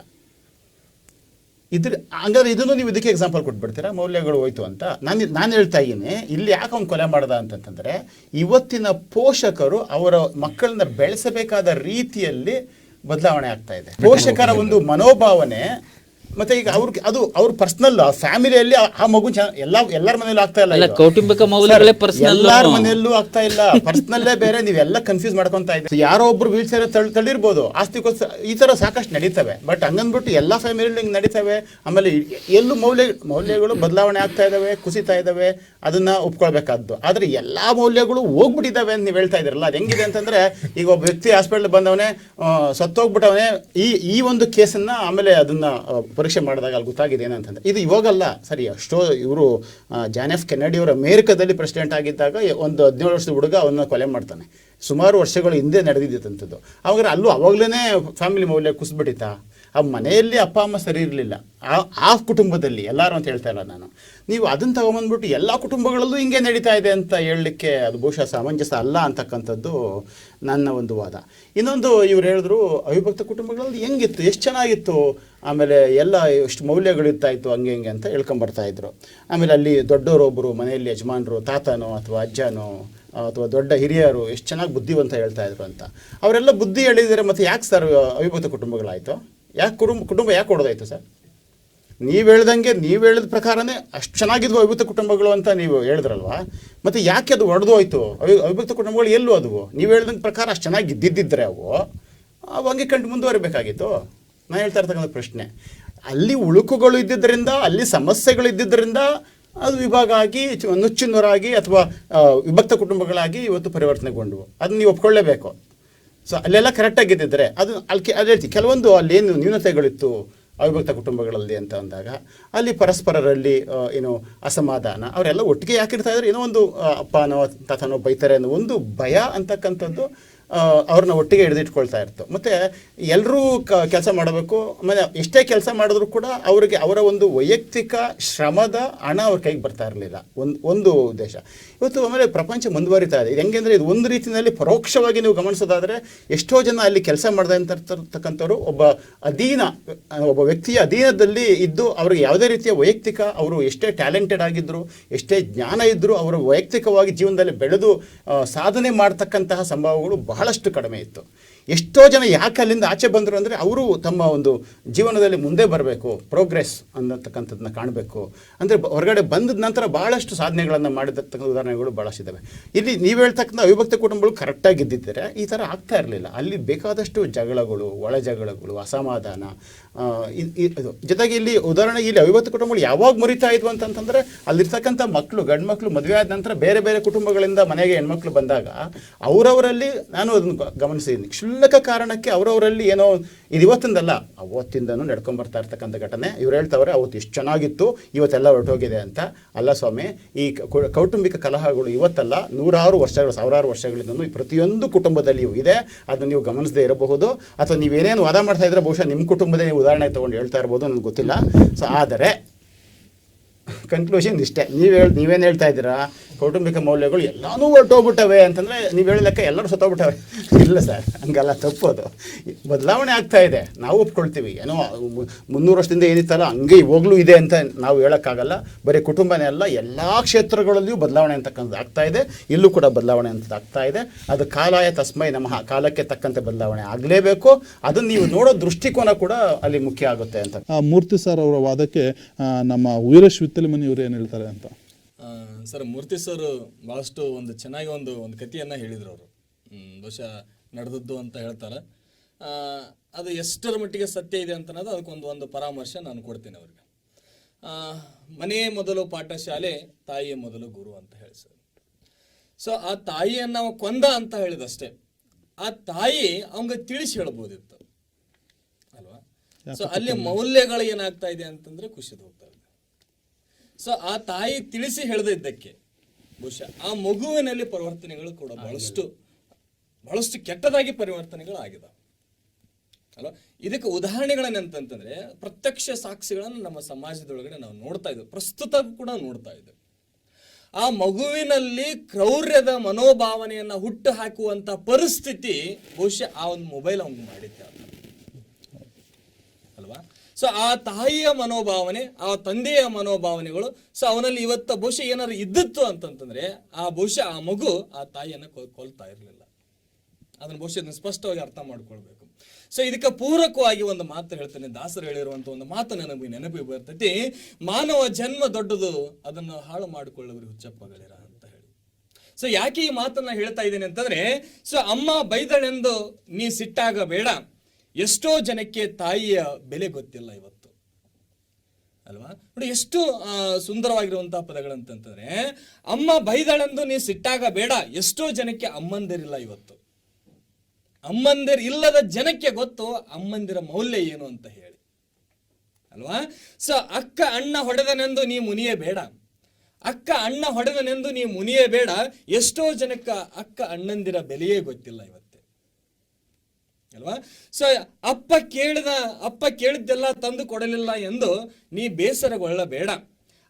ಇದ್ರ ಹಂಗಾದ್ರೆ ಇದನ್ನು ನೀವು ಇದಕ್ಕೆ ಎಕ್ಸಾಂಪಲ್ ಕೊಟ್ಬಿಡ್ತೀರಾ? ಮೌಲ್ಯಗಳು ಹೋಯ್ತು ಅಂತ. ನಾನು ನಾನು ಹೇಳ್ತಾ ಇದ್ದೀನಿ ಇಲ್ಲಿ ಯಾಕೆ ಅವ್ನು ಕೊಲೆ ಮಾಡ್ದ ಅಂತಂತಂದ್ರೆ, ಇವತ್ತಿನ ಪೋಷಕರು ಅವರ ಮಕ್ಕಳನ್ನ ಬೆಳೆಸಬೇಕಾದ ರೀತಿಯಲ್ಲಿ ಬದಲಾವಣೆ ಆಗ್ತಾ ಇದೆ. ಪೋಷಕರ ಒಂದು ಮನೋಭಾವನೆ ಮತ್ತೆ ಈಗ ಅವ್ರಿಗೆ ಅದು ಅವ್ರ ಪರ್ಸನಲ್ ಫ್ಯಾಮಿಲಿಯಲ್ಲಿ ಆ- ಮಗು ಎಲ್ಲ ಎಲ್ಲರ ಮನೇಲೂ ಆಗ್ತಾ ಇಲ್ಲ ಕೌಟುಂಬಿಕ ಮೌಲ್ಯಗಳೇ ಸರ್, ಪರ್ಸನಲ್ ಎಲ್ಲಾರ ಮನೆಯಲ್ಲೂ ಆಗ್ತಾ ಇಲ್ಲ. ಪರ್ಸನಲ್ಲೇ ಬೇರೆ ನೀವೆಲ್ಲ ಕನ್ಫ್ಯೂಸ್ ಮಾಡ್ಕೊಂತ ಇದ್ದೀರಿ. ಯಾರೋ ಒಬ್ರು ವೀಲ್ ಚೇರ್ ತಳ್ಳಿರ್ಬೋದು. ಆಸ್ತಿಗೋಸ್ಕರ ಈ ತರ ಸಾಕಷ್ಟು ನಡೀತವೆ. ಬಟ್ ಹಂಗಂದ್ಬಿಟ್ಟು ಎಲ್ಲ ಫ್ಯಾಮಿಲಿ ಹಿಂಗೆ ನಡೀತವೆ. ಆಮೇಲೆ ಎಲ್ಲೂ ಮೌಲ್ಯ ಮೌಲ್ಯಗಳು ಬದಲಾವಣೆ ಆಗ್ತಾ ಇದಾವೆ ಕುಸಿತಾ ಇದಾವೆ. ಅದನ್ನ ಒಪ್ಕೊಳ್ಬೇಕಾದ್ದು. ಆದ್ರೆ ಎಲ್ಲಾ ಮೌಲ್ಯಗಳು ಹೋಗ್ಬಿಟ್ಟಿದಾವೆ ಅಂತ ನೀವು ಹೇಳ್ತಾ ಇದ್ರಲ್ಲ ಅದು ಹೆಂಗಿದೆ ಅಂತಂದ್ರೆ ಈಗ ಒಬ್ಬ ವ್ಯಕ್ತಿ ಹಾಸ್ಪಿಟಲ್ ಬಂದವನೇ ಸತ್ತೋಗ್ಬಿಟ್ಟವನೇ ಈ ಈ ಒಂದು ಕೇಸನ್ನ ಆಮೇಲೆ ಅದನ್ನ ಪರೀಕ್ಷೆ ಮಾಡಿದಾಗ ಅಲ್ಲಿ ಗೊತ್ತಾಗಿದೆ ಏನಂತಂದ್ರೆ. ಇದು ಇವಾಗಲ್ಲ. ಸರಿ, ಅಷ್ಟೋ ಇವರು ಜಾನ್ ಎಫ್ ಕೆನಡಿ ಅವರು ಅಮೇರಿಕಾದಲ್ಲಿ ಪ್ರೆಸಿಡೆಂಟ್ ಆಗಿದ್ದಾಗ ಒಂದು ಹದಿನೇಳು ವರ್ಷದ ಹುಡುಗ ಅವನ್ನ ಕೊಲೆ ಮಾಡ್ತಾನೆ. ಸುಮಾರು ವರ್ಷಗಳ ಹಿಂದೆ ನಡೆದಿದ್ದಂಥದ್ದು. ಅವಾಗ ಅಲ್ಲೂ ಅವಾಗಲೇ ಫ್ಯಾಮಿಲಿ ಮೌಲ್ಯ ಕುಸ್ಬಿಟ್ಟಿತ್ತಾ? ಆ ಮನೆಯಲ್ಲಿ ಅಪ್ಪ, ಅಮ್ಮ ಸರಿ ಇರಲಿಲ್ಲ. ಆ ಆ ಕುಟುಂಬದಲ್ಲಿ ಎಲ್ಲರೂ ಅಂತ ಹೇಳ್ತಾ ಇಲ್ಲ ನಾನು. ನೀವು ಅದನ್ನು ತಗೊಂಬಂದ್ಬಿಟ್ಟು ಎಲ್ಲ ಕುಟುಂಬಗಳಲ್ಲೂ ಹಿಂಗೆ ನಡೀತಾ ಇದೆ ಅಂತ ಹೇಳಲಿಕ್ಕೆ ಅದು ಬಹುಶಃ ಸಮಂಜಸ ಅಲ್ಲ ಅಂತಕ್ಕಂಥದ್ದು ನನ್ನ ಒಂದು ವಾದ. ಇನ್ನೊಂದು ಇವ್ರು ಹೇಳಿದ್ರು, ಅವಿಭಕ್ತ ಕುಟುಂಬಗಳಲ್ಲಿ ಹೆಂಗಿತ್ತು, ಎಷ್ಟು ಚೆನ್ನಾಗಿತ್ತು? ಆಮೇಲೆ ಎಲ್ಲ ಎಷ್ಟು ಮೌಲ್ಯಗಳು ಇರ್ತಾ ಇತ್ತು, ಹಂಗೆ ಹಿಂಗೆ ಅಂತ ಹೇಳ್ಕೊಂಬರ್ತಾ ಇದ್ರು. ಆಮೇಲೆ ಅಲ್ಲಿ ದೊಡ್ಡವರೊಬ್ಬರು ಮನೆಯಲ್ಲಿ ಯಜಮಾನರು, ತಾತನೋ ಅಥವಾ ಅಜ್ಜನೋ ಅಥವಾ ದೊಡ್ಡ ಹಿರಿಯರು ಎಷ್ಟು ಚೆನ್ನಾಗಿ ಬುದ್ಧಿವಂತ ಹೇಳ್ತಾ ಇದ್ರು ಅಂತ. ಅವರೆಲ್ಲ ಬುದ್ಧಿ ಹೇಳಿದರೆ ಮತ್ತೆ ಯಾಕೆ ಸರ್ ಅವಿಭಕ್ತ ಕುಟುಂಬಗಳಾಯಿತು? ಯಾಕೆ ಕುಟುಂಬ ಕುಟುಂಬ ಯಾಕೆ ಹೊಡೆದಾಯ್ತು ಸರ್? ನೀವು ಹೇಳ್ದಂಗೆ, ನೀವು ಹೇಳಿದ ಪ್ರಕಾರನೇ ಅಷ್ಟು ಚೆನ್ನಾಗಿದ್ವು ಅವಿಭಕ್ತ ಕುಟುಂಬಗಳು ಅಂತ ನೀವು ಹೇಳಿದ್ರಲ್ವಾ? ಮತ್ತು ಯಾಕೆ ಅದು ಒಡೆದು ಹೋಯ್ತು? ಅವಿ, ಅವಿಭಕ್ತ ಕುಟುಂಬಗಳು ಎಲ್ಲೂ ಅದು ನೀವು ಹೇಳ್ದಂಗೆ ಪ್ರಕಾರ ಅಷ್ಟು ಚೆನ್ನಾಗಿ ಇದ್ದಿದ್ದರೆ ಅವು? ಹಂಗೆ ಕಂಡು ಮುಂದುವರಿಬೇಕಾಗಿತ್ತು. ನಾನು ಹೇಳ್ತಾ ಇರ್ತಕ್ಕಂಥ ಪ್ರಶ್ನೆ. ಅಲ್ಲಿ ಉಳುಕುಗಳು ಇದ್ದಿದ್ದರಿಂದ, ಅಲ್ಲಿ ಸಮಸ್ಯೆಗಳು ಇದ್ದಿದ್ದರಿಂದ ಅದು ವಿಭಾಗ ಆಗಿ, ಚು- ನುಚ್ಚುನೂರಾಗಿ ಅಥವಾ ವಿಭಕ್ತ ಕುಟುಂಬಗಳಾಗಿ ಇವತ್ತು ಪರಿವರ್ತನೆಗೊಂಡವು. ಅದನ್ನ ನೀವು ಒಪ್ಕೊಳ್ಳೇಬೇಕು. ಸೊ ಅಲ್ಲೆಲ್ಲ ಕರೆಕ್ಟಾಗಿದ್ದಿದ್ರೆ ಅದು ಅಲ್ಲಿ ಅದೇ ಕೆಲವೊಂದು ಕೆಲವೊಂದು ಅಲ್ಲೇನು ನ್ಯೂನತೆಗಳಿತ್ತು ಅವಿಭಕ್ತ ಕುಟುಂಬಗಳಲ್ಲಿ ಅಂತ ಅಂದಾಗ, ಅಲ್ಲಿ ಪರಸ್ಪರರಲ್ಲಿ ಏನು ಅಸಮಾಧಾನ, ಅವರೆಲ್ಲ ಒಟ್ಟಿಗೆ ಯಾಕಿರ್ತಾ ಇದ್ದಾರೆ ಏನೋ ಒಂದು ಅಪ್ಪ ಅಪ್ಪನೋ ತಾತನೋ ಬೈತಾರೆ ಅನ್ನೋ ಒಂದು ಭಯ ಅಂತಕ್ಕಂಥದ್ದು ಅವ್ರನ್ನ ಒಟ್ಟಿಗೆ ಹಿಡಿದಿಟ್ಕೊಳ್ತಾ ಇರ್ತು. ಮತ್ತು ಎಲ್ಲರೂ ಕ, ಕೆಲಸ ಮಾಡಬೇಕು. ಆಮೇಲೆ ಎಷ್ಟೇ ಕೆಲಸ ಮಾಡಿದ್ರು ಕೂಡ ಅವರಿಗೆ ಅವರ ಒಂದು ವೈಯಕ್ತಿಕ ಶ್ರಮದ ಹಣ ಅವ್ರ ಕೈಗೆ ಬರ್ತಾ ಇರಲಿಲ್ಲ. ಒಂದು ಒಂದು ಉದ್ದೇಶ. ಇವತ್ತು ಆಮೇಲೆ ಪ್ರಪಂಚ ಮುಂದುವರಿತಾ ಇದೆ. ಹೆಂಗೆ ಅಂದರೆ ಇದು ಒಂದು ರೀತಿಯಲ್ಲಿ ಪರೋಕ್ಷವಾಗಿ ನೀವು ಗಮನಿಸೋದಾದರೆ ಎಷ್ಟೋ ಜನ ಅಲ್ಲಿ ಕೆಲಸ ಮಾಡ್ದಂತಕ್ಕಂಥವ್ರು ಒಬ್ಬ ಅಧೀನ, ಒಬ್ಬ ವ್ಯಕ್ತಿಯ ಅಧೀನದಲ್ಲಿ ಇದ್ದು ಅವ್ರಿಗೆ ಯಾವುದೇ ರೀತಿಯ ವೈಯಕ್ತಿಕ ಅವರು ಎಷ್ಟೇ ಟ್ಯಾಲೆಂಟೆಡ್ ಆಗಿದ್ದರು ಎಷ್ಟೇ ಜ್ಞಾನ ಇದ್ದರೂ ಅವರು ವೈಯಕ್ತಿಕವಾಗಿ ಜೀವನದಲ್ಲಿ ಬೆಳೆದು ಸಾಧನೆ ಮಾಡ್ತಕ್ಕಂತಹ ಸಂಭವಗಳು ಬಹಳಷ್ಟು ಕಡಿಮೆ ಇತ್ತು. ಎಷ್ಟೋ ಜನ ಯಾಕೆ ಅಲ್ಲಿಂದ ಆಚೆ ಬಂದರು ಅಂದರೆ ಅವರು ತಮ್ಮ ಒಂದು ಜೀವನದಲ್ಲಿ ಮುಂದೆ ಬರಬೇಕು ಪ್ರೋಗ್ರೆಸ್ ಅನ್ನತಕ್ಕಂಥದ್ದನ್ನ ಕಾಣಬೇಕು. ಅಂದರೆ ಹೊರಗಡೆ ಬಂದ ನಂತರ ಭಾಳಷ್ಟು ಸಾಧನೆಗಳನ್ನು ಮಾಡಿರ್ತಕ್ಕಂಥ ಉದಾಹರಣೆಗಳು ಭಾಳಷ್ಟಿದ್ದಾವೆ ಇಲ್ಲಿ ನೀವು ಹೇಳ್ತಕ್ಕಂಥ ಅವಿಭಕ್ತ ಕುಟುಂಬಗಳು ಕರೆಕ್ಟಾಗಿ ಇದ್ದಿದ್ದರೆ ಈ ಥರ ಆಗ್ತಾ ಇರಲಿಲ್ಲ. ಅಲ್ಲಿ ಬೇಕಾದಷ್ಟು ಜಗಳಗಳು, ಒಳ ಜಗಳಗಳು, ಅಸಮಾಧಾನ ಇದ್- ಜೊತೆಗೆ ಇಲ್ಲಿ ಉದಾಹರಣೆಗೆ ಇಲ್ಲಿ ಅವಿಭಕ್ತ ಕುಟುಂಬಗಳು ಯಾವಾಗ ಮುರಿತಾ ಇದ್ವು ಅಂತಂತಂದರೆ ಅಲ್ಲಿರ್ತಕ್ಕಂಥ ಮಕ್ಕಳು ಗಂಡು ಮಕ್ಕಳು ಮದುವೆ ಆದ ನಂತರ ಬೇರೆ ಬೇರೆ ಕುಟುಂಬಗಳಿಂದ ಮನೆಗೆ ಹೆಣ್ಮಕ್ಳು ಬಂದಾಗ ಅವರವರಲ್ಲಿ ನಾನು ಅದನ್ನು ಗಮನಿಸಿದ್ದೀನಿ. ಕ್ಷುಲ್ಲಕ ಕಾರಣಕ್ಕೆ ಅವರವರಲ್ಲಿ ಏನೋ ಇದು ಇವತ್ತಿಂದಲ್ಲ, ಅವತ್ತಿಂದನೂ ನಡ್ಕೊಂಬರ್ತಾ ಇರ್ತಕ್ಕಂಥ ಘಟನೆ. ಇವ್ರು ಹೇಳ್ತಾವ್ರೆ, ಅವತ್ತು ಎಷ್ಟು ಚೆನ್ನಾಗಿತ್ತು, ಇವತ್ತೆಲ್ಲ ಹೊರಟೋಗಿದೆ ಅಂತ. ಅಲ್ಲ ಸ್ವಾಮಿ, ಈ ಕೌಟುಂಬಿಕ ಕಲಹಗಳು ಇವತ್ತಲ್ಲ, ನೂರಾರು ವರ್ಷಗಳು, ಸಾವಿರಾರು ವರ್ಷಗಳಿಂದನೂ ಈ ಪ್ರತಿಯೊಂದು ಕುಟುಂಬದಲ್ಲಿಯೂ ಇದೆ. ಅದನ್ನು ನೀವು ಗಮನಿಸದೇ ಇರಬಹುದು. ಅಥವಾ ನೀವೇನೇನು ವಾದ ಮಾಡ್ತಾ ಇದ್ರೆ ಬಹುಶಃ ನಿಮ್ಮ ಕುಟುಂಬದೇ ನೀವು ಉದಾಹರಣೆ ತೊಗೊಂಡು ಹೇಳ್ತಾ ಇರ್ಬೋದು ನನಗೆ ಗೊತ್ತಿಲ್ಲ. ಸೊ, ಆದರೆ ಕನ್ಕ್ಲೂಷನ್ ಇಷ್ಟೇ. ನೀವು ಹೇಳಿ, ನೀವೇನು ಹೇಳ್ತಾ ಇದ್ದೀರಾ? ಕೌಟುಂಬಿಕ ಮೌಲ್ಯಗಳು ಎಲ್ಲಾನು ಹೊರಟೋಗ್ಬಿಟ್ಟವೆ ಅಂತಂದರೆ ನೀವು ಹೇಳಿದಕ್ಕೆ ಎಲ್ಲರೂ ಸತ್ತೋಗ್ಬಿಟ್ಟವೆ. ಇಲ್ಲ ಸರ್, ಹಂಗೆಲ್ಲ ತಪ್ಪೋದು ಬದಲಾವಣೆ ಆಗ್ತಾ ಇದೆ. ನಾವು ಒಪ್ಕೊಳ್ತೀವಿ. ಏನೋ, ಮುನ್ನೂರು ವರ್ಷದಿಂದ ಏನಿತ್ತಲ್ಲ, ಹಂಗೆ ಇವಾಗಲೂ ಇದೆ ಅಂತ ನಾವು ಹೇಳೋಕ್ಕಾಗಲ್ಲ. ಬರೀ ಕುಟುಂಬನೇ ಅಲ್ಲ, ಎಲ್ಲ ಕ್ಷೇತ್ರಗಳಲ್ಲಿಯೂ ಬದಲಾವಣೆ ಅಂತಕ್ಕಂಥದ್ದು ಆಗ್ತಾ ಇದೆ. ಇಲ್ಲೂ ಕೂಡ ಬದಲಾವಣೆ ಅಂತ ಆಗ್ತಾ ಇದೆ. ಅದು ಕಾಲಾಯ ತಸ್ಮೈ ನಮಃ, ಕಾಲಕ್ಕೆ ತಕ್ಕಂತೆ ಬದಲಾವಣೆ ಆಗಲೇಬೇಕು. ಅದನ್ನು ನೀವು ನೋಡೋ ದೃಷ್ಟಿಕೋನ ಕೂಡ ಅಲ್ಲಿ ಮುಖ್ಯ ಆಗುತ್ತೆ ಅಂತ. ಮೂರ್ತಿ ಸರ್ ಅವರ ವಾದಕ್ಕೆ ನಮ್ಮ ವೀರೇಶ್ ಇವರು ಏನು ಹೇಳ್ತಾರೆ ಅಂತ? ಸರ್ ಮೂರ್ತಿ ಸರ್ ಭಾಳಷ್ಟು ಒಂದು ಚೆನ್ನಾಗಿ ಒಂದು ಒಂದು ಕಥೆಯನ್ನು ಹೇಳಿದ್ರು ಅವರು. ಬಹುಶಃ ನಡೆದದ್ದು ಅಂತ ಹೇಳ್ತಾರೆ. ಅದು ಎಷ್ಟರ ಮಟ್ಟಿಗೆ ಸತ್ಯ ಇದೆ ಅಂತ ಅನ್ನೋದು ಅದಕ್ಕೊಂದು ಒಂದು ಪರಾಮರ್ಶೆ ನಾನು ಕೊಡ್ತೇನೆ ಅವ್ರಿಗೆ. ಮನೆಯೇ ಮೊದಲು ಪಾಠಶಾಲೆ ತಾಯಿಯೇ ಮೊದಲು ಗುರು ಅಂತ ಹೇಳಿ ಸರ್. ಸೊ ಆ ತಾಯಿಯನ್ನು ಅವ ಕೊಂದ ಅಂತ ಹೇಳಿದಷ್ಟೇ. ಆ ತಾಯಿ ಅವಂಗ ತಿಳಿಸಿ ಹೇಳ್ಬೋದಿತ್ತು. ಅಲ್ವಾ? ಸೊ ಅಲ್ಲಿ ಮೌಲ್ಯಗಳು ಏನಾಗ್ತಾ ಇದೆ ಅಂತಂದ್ರೆ ಖುಷಿದು ಹೋಗ್ತಾ ಇದೆ ಸೊ ಆ ತಾಯಿ ತಿಳಿಸಿ ಹೇಳದಿದ್ದಕ್ಕೆ ಬಹುಶಃ ಆ ಮಗುವಿನಲ್ಲಿ ಪರಿವರ್ತನೆಗಳು ಕೂಡ ಬಹಳಷ್ಟು ಬಹಳಷ್ಟು ಕೆಟ್ಟದಾಗಿ ಪರಿವರ್ತನೆಗಳು ಆಗಿದಾವೆ ಅಲ್ವಾ? ಇದಕ್ಕೆ ಉದಾಹರಣೆಗಳೇನಂತಂದ್ರೆ ಪ್ರತ್ಯಕ್ಷ ಸಾಕ್ಷಿಗಳನ್ನು ನಮ್ಮ ಸಮಾಜದೊಳಗಡೆ ನಾವು ನೋಡ್ತಾ ಇದ್ದೇವೆ. ಪ್ರಸ್ತುತ ಕೂಡ ನೋಡ್ತಾ ಇದ್ದೇವೆ. ಆ ಮಗುವಿನಲ್ಲಿ ಕ್ರೌರ್ಯದ ಮನೋಭಾವನೆಯನ್ನ ಹುಟ್ಟು ಹಾಕುವಂತ ಪರಿಸ್ಥಿತಿ ಬಹುಶಃ ಆ ಒಂದು ಮೊಬೈಲ್ ಅವನು ಮಾಡಿದ್ದೆ ಸೊ ಆ ತಾಯಿಯ ಮನೋಭಾವನೆ, ಆ ತಂದೆಯ ಮನೋಭಾವನೆಗಳು ಸೊ ಅವನಲ್ಲಿ ಇವತ್ತ ಬಹುಶಃ ಏನಾದ್ರು ಇದ್ದಿತ್ತು ಅಂತಂತಂದ್ರೆ, ಆ ಬಹುಶಃ ಆ ಮಗು ಆ ತಾಯಿಯನ್ನು ಕೊಲ್- ಕೊಲ್ತಾ ಇರಲಿಲ್ಲ. ಅದನ್ನ ಬಹುಶಃ ಸ್ಪಷ್ಟವಾಗಿ ಅರ್ಥ ಮಾಡ್ಕೊಳ್ಬೇಕು. ಸೊ ಇದಕ್ಕೆ ಪೂರಕವಾಗಿ ಒಂದು ಮಾತು ಹೇಳ್ತೇನೆ. ದಾಸರು ಹೇಳಿರುವಂತ ಒಂದು ಮಾತು ನನಗೆ ನೆನಪಿಗೆ ಬರ್ತೈತಿ. ಮಾನವ ಜನ್ಮ ದೊಡ್ಡದು, ಅದನ್ನು ಹಾಳು ಮಾಡಿಕೊಳ್ಳುವರು ಹುಚ್ಚಪ್ಪಗಳಿರ ಅಂತ ಹೇಳಿ. ಸೊ ಯಾಕೆ ಈ ಮಾತನ್ನ ಹೇಳ್ತಾ ಇದ್ದೇನೆ ಅಂತಂದ್ರೆ ಸೊ ಅಮ್ಮ ಬೈದಳೆಂದು ನೀ ಸಿಟ್ಟಾಗ ಬೇಡ ಎಷ್ಟೋ ಜನಕ್ಕೆ ತಾಯಿಯ ಬೆಲೆ ಗೊತ್ತಿಲ್ಲ ಇವತ್ತು. ಅಲ್ವಾ? ನೋಡಿ, ಎಷ್ಟು ಸುಂದರವಾಗಿರುವಂತಹ ಪದಗಳಂತಂತಂದ್ರೆ, ಅಮ್ಮ ಬೈದಳೆಂದು ನೀ ಸಿಟ್ಟಾಗ ಬೇಡ. ಎಷ್ಟೋ ಜನಕ್ಕೆ ಅಮ್ಮಂದಿರಿಲ್ಲ ಇವತ್ತು. ಅಮ್ಮಂದಿರ್ ಇಲ್ಲದ ಜನಕ್ಕೆ ಗೊತ್ತು ಅಮ್ಮಂದಿರ ಮೌಲ್ಯ ಏನು ಅಂತ ಹೇಳಿ. ಅಲ್ವಾ? ಸೊ, ಅಕ್ಕ ಅಣ್ಣ ಹೊಡೆದನೆಂದು ನೀ ಮುನಿಯೇ ಬೇಡ. ಅಕ್ಕ ಅಣ್ಣ ಹೊಡೆದನೆಂದು ನೀ ಮುನಿಯೇ ಬೇಡ. ಎಷ್ಟೋ ಜನಕ್ಕ ಅಕ್ಕ ಅಣ್ಣಂದಿರ ಬೆಲೆಯೇ ಗೊತ್ತಿಲ್ಲ ಇವತ್ತೆ. ಅಲ್ವಾ? ಸೊ ಅಪ್ಪ ಕೇಳಿದ, ಅಪ್ಪ ಕೇಳಿದ್ದೆಲ್ಲ ತಂದು ಕೊಡಲಿಲ್ಲ ಎಂದು ನೀ ಬೇಸರಗೊಳ್ಳಬೇಡ.